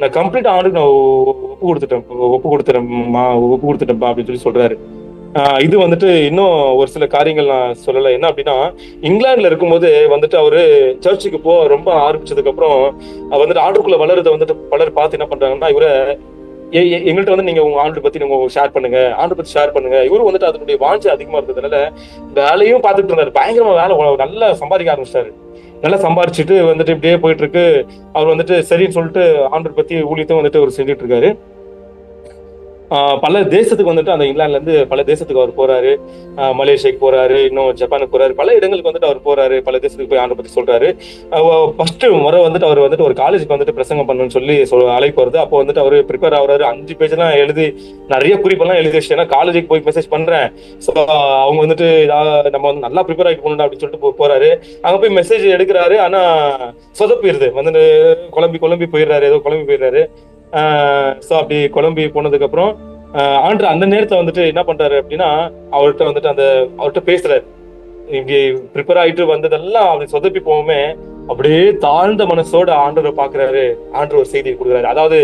நான் கம்ப்ளீட் ஆண்டுக்கு நான் ஒப்பு கொடுத்துட்டேன் ஒப்பு கொடுத்துட்டேன்மா ஒப்பு கொடுத்துட்டேன்ப்பா அப்படின்னு சொல்லி சொல்றாரு. ஆஹ் இது வந்துட்டு இன்னும் ஒரு சில காரியங்கள் நான் சொல்லலை. என்ன அப்படின்னா இங்கிலாந்துல இருக்கும்போது வந்துட்டு அவரு சர்ச்சுக்கு போ ரொம்ப ஆரம்பிச்சதுக்கு அப்புறம் அவர் வந்துட்டு ஆண்டுக்குள்ள வளருதை வந்துட்டு பலர் பார்த்து என்ன பண்றாங்கன்னா இவரை எங்கள்கிட்ட வந்து நீங்க உங்க ஆண்டு பத்தி நீங்க ஷேர் பண்ணுங்க ஆண்டு பத்தி ஷேர் பண்ணுங்க. இவரு வந்துட்டு அதனுடைய வாஞ்சை அதிகமா இருந்ததுனால வேலையும் பார்த்துட்டு இருந்தாரு. பயங்கரமா வேலை நல்லா சம்பாதிக்க ஆரம்பிச்சிட்டாரு. நல்லா சம்பாரிச்சுட்டு வந்துட்டு இப்படியே போயிட்டு இருக்கு. அவர் வந்துட்டு சரின்னு சொல்லிட்டு ஆண்டு பத்தி ஊழியத்தையும் வந்துட்டு அவர் செஞ்சுட்டு இருக்காரு. பல தேசத்துக்கு வந்துட்டு அந்த இங்கிலாந்துல இருந்து பல தேசத்துக்கு அவர் போறாரு. மலேசியாக்கு போறாரு இன்னும் ஜப்பானுக்கு போறாரு. பல இடங்களுக்கு வந்துட்டு அவர் போறாரு. பல தேசத்துக்கு போய் ஆண்டை பத்தி சொல்றாரு. ஃபர்ஸ்ட் முறை வந்துட்டு அவர் வந்துட்டு ஒரு காலேஜுக்கு வந்துட்டு பிரசங்கம் பண்ணணும்னு சொல்லி சொல் அழைப்பு வருது. அப்போ வந்துட்டு அவர் ப்ரிப்பேர் ஆகுறாரு. அஞ்சு பேஜ் எல்லாம் எழுதி நிறைய குறிப்பெல்லாம் எழுதி வச்சு ஏன்னா காலேஜுக்கு போய் மெசேஜ் பண்றேன். ஸோ அவங்க வந்துட்டு இதா- நம்ம வந்து நல்லா ப்ரிப்பேர் ஆகிட்டு போகணும் அப்படின்னு சொல்லிட்டு போறாரு. அங்க போய் மெசேஜ் எடுக்கிறாரு. ஆனா சொதப்பிடுது. வந்துட்டு குழம்பி குழம்பி போயிடுறாரு. ஏதோ குழம்பி போயிடுறாரு. ஸோ அப்படி கொழம்பி போனதுக்கு அப்புறம் ஆஹ் ஆண்டு அந்த நேரத்தில் வந்துட்டு என்ன பண்றாரு அப்படின்னா அவர்கிட்ட வந்துட்டு அந்த அவர்கிட்ட பேசுறாரு. இப்படி ப்ரிப்பேர் ஆயிட்டு வந்ததெல்லாம் அப்படி சொதப்பி போகுமே அப்படியே தாழ்ந்த மனசோட ஆண்டவரை பாக்குறாரு ஆண்டர் ஒரு செய்தி கொடுக்குறாரு. அதாவது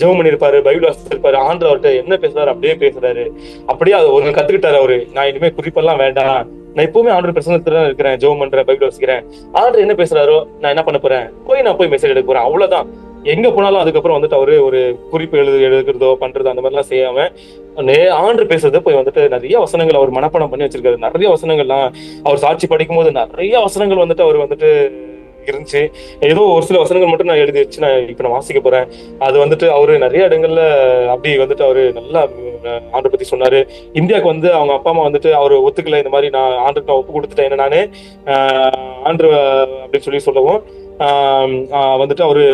ஜெபம் பண்ணிருப்பாரு பைபிள் வாசிச்சிருப்பாரு. ஆண்டர் அவர்கிட்ட என்ன பேசுறாரு அப்படியே பேசுறாரு. அப்படியே அது ஒரு கத்துக்கிட்டாரு அவரு. நான் இனிமே குறிப்பெல்லாம் வேண்டாம். நான் எப்பவுமே ஆண்டர் பிரசனத்துல இருக்கிறேன் ஜெபம் பண்றேன் பைபிள் வாசிக்கிறேன். ஆண்டர் என்ன பேசுறாரோ நான் என்ன பண்ண போறேன்? போய் நான் போய் மெசேஜ் எடுக்க போறேன். அவ்வளவுதான். எங்க போனாலும் அதுக்கப்புறம் வந்துட்டு அவரு ஒரு குறிப்பு எழுது எழுதுறதோ பண்றதோ அந்த மாதிரிலாம் செய்யாம நே ஆண்டு பேசுறது போய் வந்துட்டு நிறைய வசனங்கள் அவர் மனப்பாடம் பண்ணி வச்சிருக்காரு. நிறைய வசனங்கள்லாம் அவர் சாட்சி படிக்கும்போது நிறைய வசனங்கள் வந்துட்டு அவர் வந்துட்டு இருந்துச்சு. ஏதோ ஒரு சில வசனங்கள் மட்டும் நான் எழுதி வச்சு நான் இப்ப நான் வாசிக்க போறேன். அது வந்துட்டு அவரு நிறைய இடங்கள்ல அப்படி வந்துட்டு அவரு நல்லா ஆண்டை பத்தி சொன்னாரு. இந்தியாவுக்கு வந்து அவங்க அப்பா அம்மா வந்துட்டு அவர் ஒத்துக்கல இந்த மாதிரி நான் ஆண்டுக்கு நான் ஒப்பு கொடுத்துட்டேன் என்ன நானு? ஆண்டு அப்படின்னு சொல்லி சொல்லவும். வந்துட்டு அவரு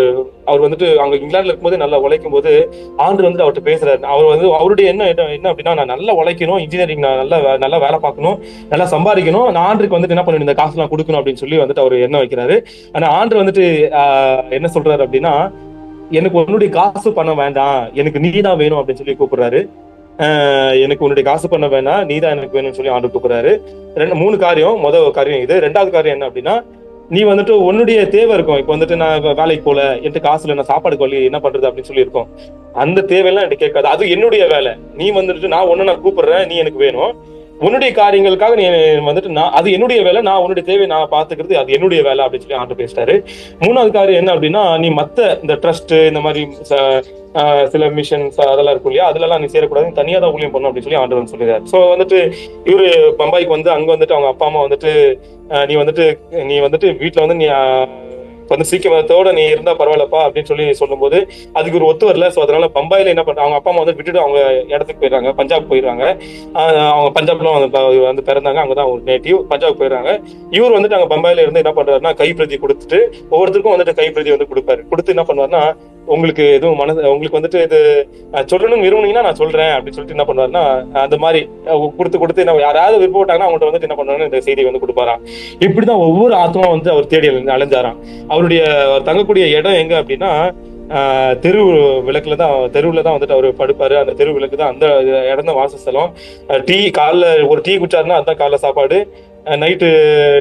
அவர் வந்துட்டு அங்க இங்கிலாந்துல இருக்கும்போது நல்லா உழைக்கும் போது ஆண்டு வந்துட்டு அவர்கிட்ட பேசுறாரு. அவர் வந்து அவருடைய என்ன என்ன அப்படின்னா நான் நல்லா உழைக்கணும் இன்ஜினியரிங் நான் நல்லா நல்லா வேலை பார்க்கணும் நல்லா சம்பாதிக்கணும் நான் ஆண்டுக்கு வந்துட்டு என்ன பண்ணணும் இந்த காசு எல்லாம் கொடுக்கணும் அப்படின்னு சொல்லி வந்துட்டு அவர் என்ன வைக்கிறாரு. ஆனா ஆண்டு வந்துட்டு ஆஹ் என்ன சொல்றாரு அப்படின்னா எனக்கு உன்னுடைய காசு பண்ண வேண்டாம் எனக்கு நீ தான் வேணும் அப்படின்னு சொல்லி கூப்பிடுறாரு. ஆஹ் எனக்கு உன்னுடைய காசு பண்ண வேணாம் நீ தான் எனக்கு வேணும்னு சொல்லி ஆண்டு கூப்பிடுறாரு. ரெண்டு மூணு காரியம் முதல் காரியம் இது. ரெண்டாவது காரியம் என்ன அப்படின்னா நீ வந்துட்டு உன்னுடைய தேவை இருக்கும். இப்போ வந்துட்டு நான் வேலைக்கு போல என்கிட்ட காசு இல்லை நான் சாப்பாடு வழி என்ன பண்றது அப்படின்னு சொல்லியிருக்கோம் அந்த தேவையெல்லாம் என்கிட்ட கேட்காது. அது என்னுடைய வேலை. நீ வந்துட்டு நான் ஒண்ணு நான் கூப்பிடுறேன் நீ எனக்கு வேணும். உன்னுடைய காரியங்களுக்காக நீ வந்துட்டு நான் அது என்னுடைய வேலை நான் உன்னுடைய தேவை நான் பாத்துக்கிறது அது என்னுடைய வேலை அப்படின்னு சொல்லி ஆண்டு பேசிட்டாரு. மூணாவது காரியம் என்ன அப்படின்னா நீ மத்த இந்த ட்ரஸ்ட் இந்த மாதிரி சில மிஷன்ஸ் அதெல்லாம் இருக்கும் இல்லையா? அதுல எல்லாம் நீ சேரக்கூடாது தனியா தான் ஊழியம் பண்ணும் அப்படின்னு சொல்லி ஆண்டவன் சொல்லிடுறாரு. சோ வந்துட்டு இவரு பம்பாய்க்கு வந்து அங்க வந்துட்டு அவங்க அப்பா அம்மா வந்துட்டு நீ வந்துட்டு நீ வந்துட்டு வீட்டுல வந்து நீ ஆஹ் வந்து சீக்கிரத்தோட நீ இருந்தா பரவாயில்லப்பா அப்படின்னு சொல்லி சொல்லும்போது அதுக்கு ஒரு ஒத்து வரல. ஸோ அதனால பம்பாயில என்ன பண்றாங்க அவங்க அப்பா அம்மா வந்து விட்டுட்டு அவங்க இடத்துக்கு போயிடுறாங்க. பஞ்சாப் போயிடுறாங்க. அவங்க பஞ்சாப்ல வந்து ப- வந்து பிறந்தாங்க. அங்கதான் அவங்க நேட்டிவ் பஞ்சாப் போயிடுறாங்க. இவர் வந்துட்டு அங்க பம்பாயில இருந்து என்ன பண்றாருன்னா கைப்பிரதி கொடுத்துட்டு ஒவ்வொருத்தருக்கும் வந்துட்டு கைப்பிரதி வந்து கொடுப்பாரு. கொடுத்து என்ன பண்ணுவாருன்னா உங்களுக்கு எதுவும் மனசு உங்களுக்கு வந்துட்டு இது அஹ், சொல்லணும்னு விரும்புனீங்கன்னா நான் சொல்றேன் அப்படின்னு சொல்லிட்டு என்ன பண்ணுவாருன்னா அந்த மாதிரி கொடுத்து கொடுத்து என்ன யாராவது விருப்பப்பட்டாங்கன்னா அவங்கள்ட்ட வந்துட்டு என்ன பண்ணுவாங்கன்னு இந்த செய்தி வந்து கொடுப்பாராம். இப்படிதான் ஒவ்வொரு ஆத்மா வந்து அவர் தேடி அலைஞ்சாராம். அவருடைய தங்கக்கூடிய இடம் எங்க அப்படின்னா தெரு விளக்குல தான் தெருவில் தான் வந்துட்டு அவர் படுப்பாரு. அந்த தெரு விளக்கு தான் அந்த இடம் தான் வாசஸ்தலம் டீ காலைல ஒரு டீ குடிச்சாருன்னா அதுதான் காலைல சாப்பாடு. நைட்டு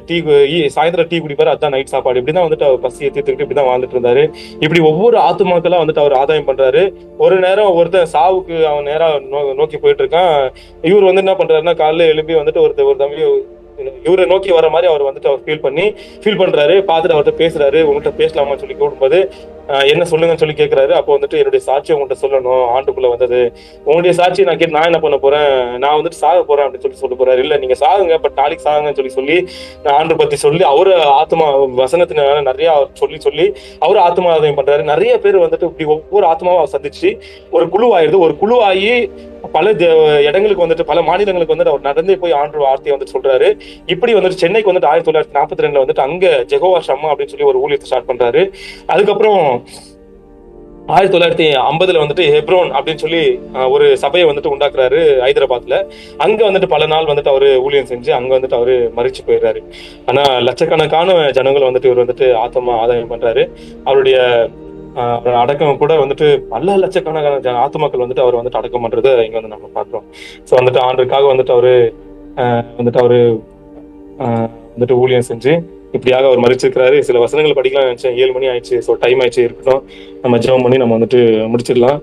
டீ கு- சாயந்தரம் டீ குடிப்பாரு அதான் நைட் சாப்பாடு. இப்படி தான் வந்துட்டு அவர் பசியை தீர்த்துக்கிட்டு இப்படிதான் வாழ்ந்துட்டு இருந்தாரு. இப்படி ஒவ்வொரு ஆத்துமாக்கெல்லாம் வந்துட்டு அவர் ஆதாயம் பண்றாரு. ஒரு நேரம் ஒருத்தன் சாவுக்கு அவன் நேரா நோ- நோக்கி போயிட்டு இருக்கான். இவர் வந்து என்ன பண்றாருன்னா காலைல எழுப்பி வந்துட்டு ஒருத்தர் ஒரு தம்பி இவரை நோக்கி வர மாதிரி அவர் வந்துட்டு அவர் ஃபீல் பண்ணி ஃபீல் பண்றாரு பார்த்துட்டு அவர்கிட்ட பேசுறாரு உங்கள்கிட்ட பேசலாமான்னு சொல்லி கூடும்போது என்ன சொல்லுங்கன்னு சொல்லி கேட்கிறாரு அப்போ வந்துட்டு என்னுடைய சாட்சியை உங்கள்கிட்ட சொல்லணும். ஆண்டுக்குள்ள வந்தது. உங்களுடைய சாட்சி நான் கேட்டு நான் என்ன பண்ண போறேன்? நான் வந்துட்டு சாக போறேன் அப்படின்னு சொல்லி சொல்ல போறாரு. இல்ல நீங்க சாகுங்க பட் நாளைக்கு சாகுங்கன்னு சொல்லி சொல்லி நான் ஆண்டு பத்தி சொல்லி அவரு ஆத்மா வசனத்தினால நிறைய அவர் சொல்லி சொல்லி அவர் ஆத்மாதயம் பண்றாரு. நிறைய பேர் வந்துட்டு இப்படி ஒவ்வொரு ஆத்மாவும் சந்திச்சு ஒரு குழுவாயிருது ஒரு குழுவாகி பல தே- இடங்களுக்கு வந்துட்டு பல மாநிலங்களுக்கு வந்துட்டு அவர் நடந்தே போய் ஆண்டு வார்த்தையை வந்துட்டு சொல்றாரு. இப்படி வந்துட்டு சென்னைக்கு வந்துட்டு ஆயிரத்தி தொள்ளாயிரத்தி நாற்பத்தி ரெண்டுல வந்துட்டு அங்க ஜெகோவா ஷம்மா அப்படின்னு சொல்லி ஒரு ஊழியத்தை ஸ்டார்ட் பண்றாரு. அதுக்கப்புறம் ஆயிரத்தி தொள்ளாயிரத்தி ஐம்பதுல வந்துட்டு ஹெப்ரோன் அப்படின்னு சொல்லி ஒரு சபையை வந்துட்டு உண்டாக்குறாரு ஹைதராபாத்ல. அங்க வந்துட்டு பல நாள் வந்துட்டு அவரு ஊழியம் செஞ்சு அங்க வந்துட்டு அவரு மறிச்சு போயிடுறாரு. ஆனா லட்சக்கணக்கான ஜனங்கள் வந்துட்டு இவர் வந்துட்டு ஆத்தமா ஆதாயம் பண்றாரு. அவருடைய அடக்கம் கூட வந்துட்டு பல லட்சக்கணக்கான ஜன- ஆத்துமாக்கள் வந்துட்டு அவர் வந்துட்டு அடக்கம் பண்றதை இங்க வந்து நம்ம பாக்குறோம் சோ வந்துட்டு ஆண்டுக்காக வந்துட்டு அவரு ஆஹ், வந்துட்டு அவரு ஆஹ், வந்துட்டு ஊழியம் செஞ்சு இப்படியாக அவர் மறிச்சிருக்கிறாரு. சில வசனங்கள் படிக்கலாம் நினைச்சேன். ஏழு மணி ஆயிடுச்சு. ஸோ டைம் ஆயிடுச்சு. இருக்கட்டும். நம்ம ஜெபம் பண்ணி நம்ம வந்துட்டு முடிச்சிடலாம்.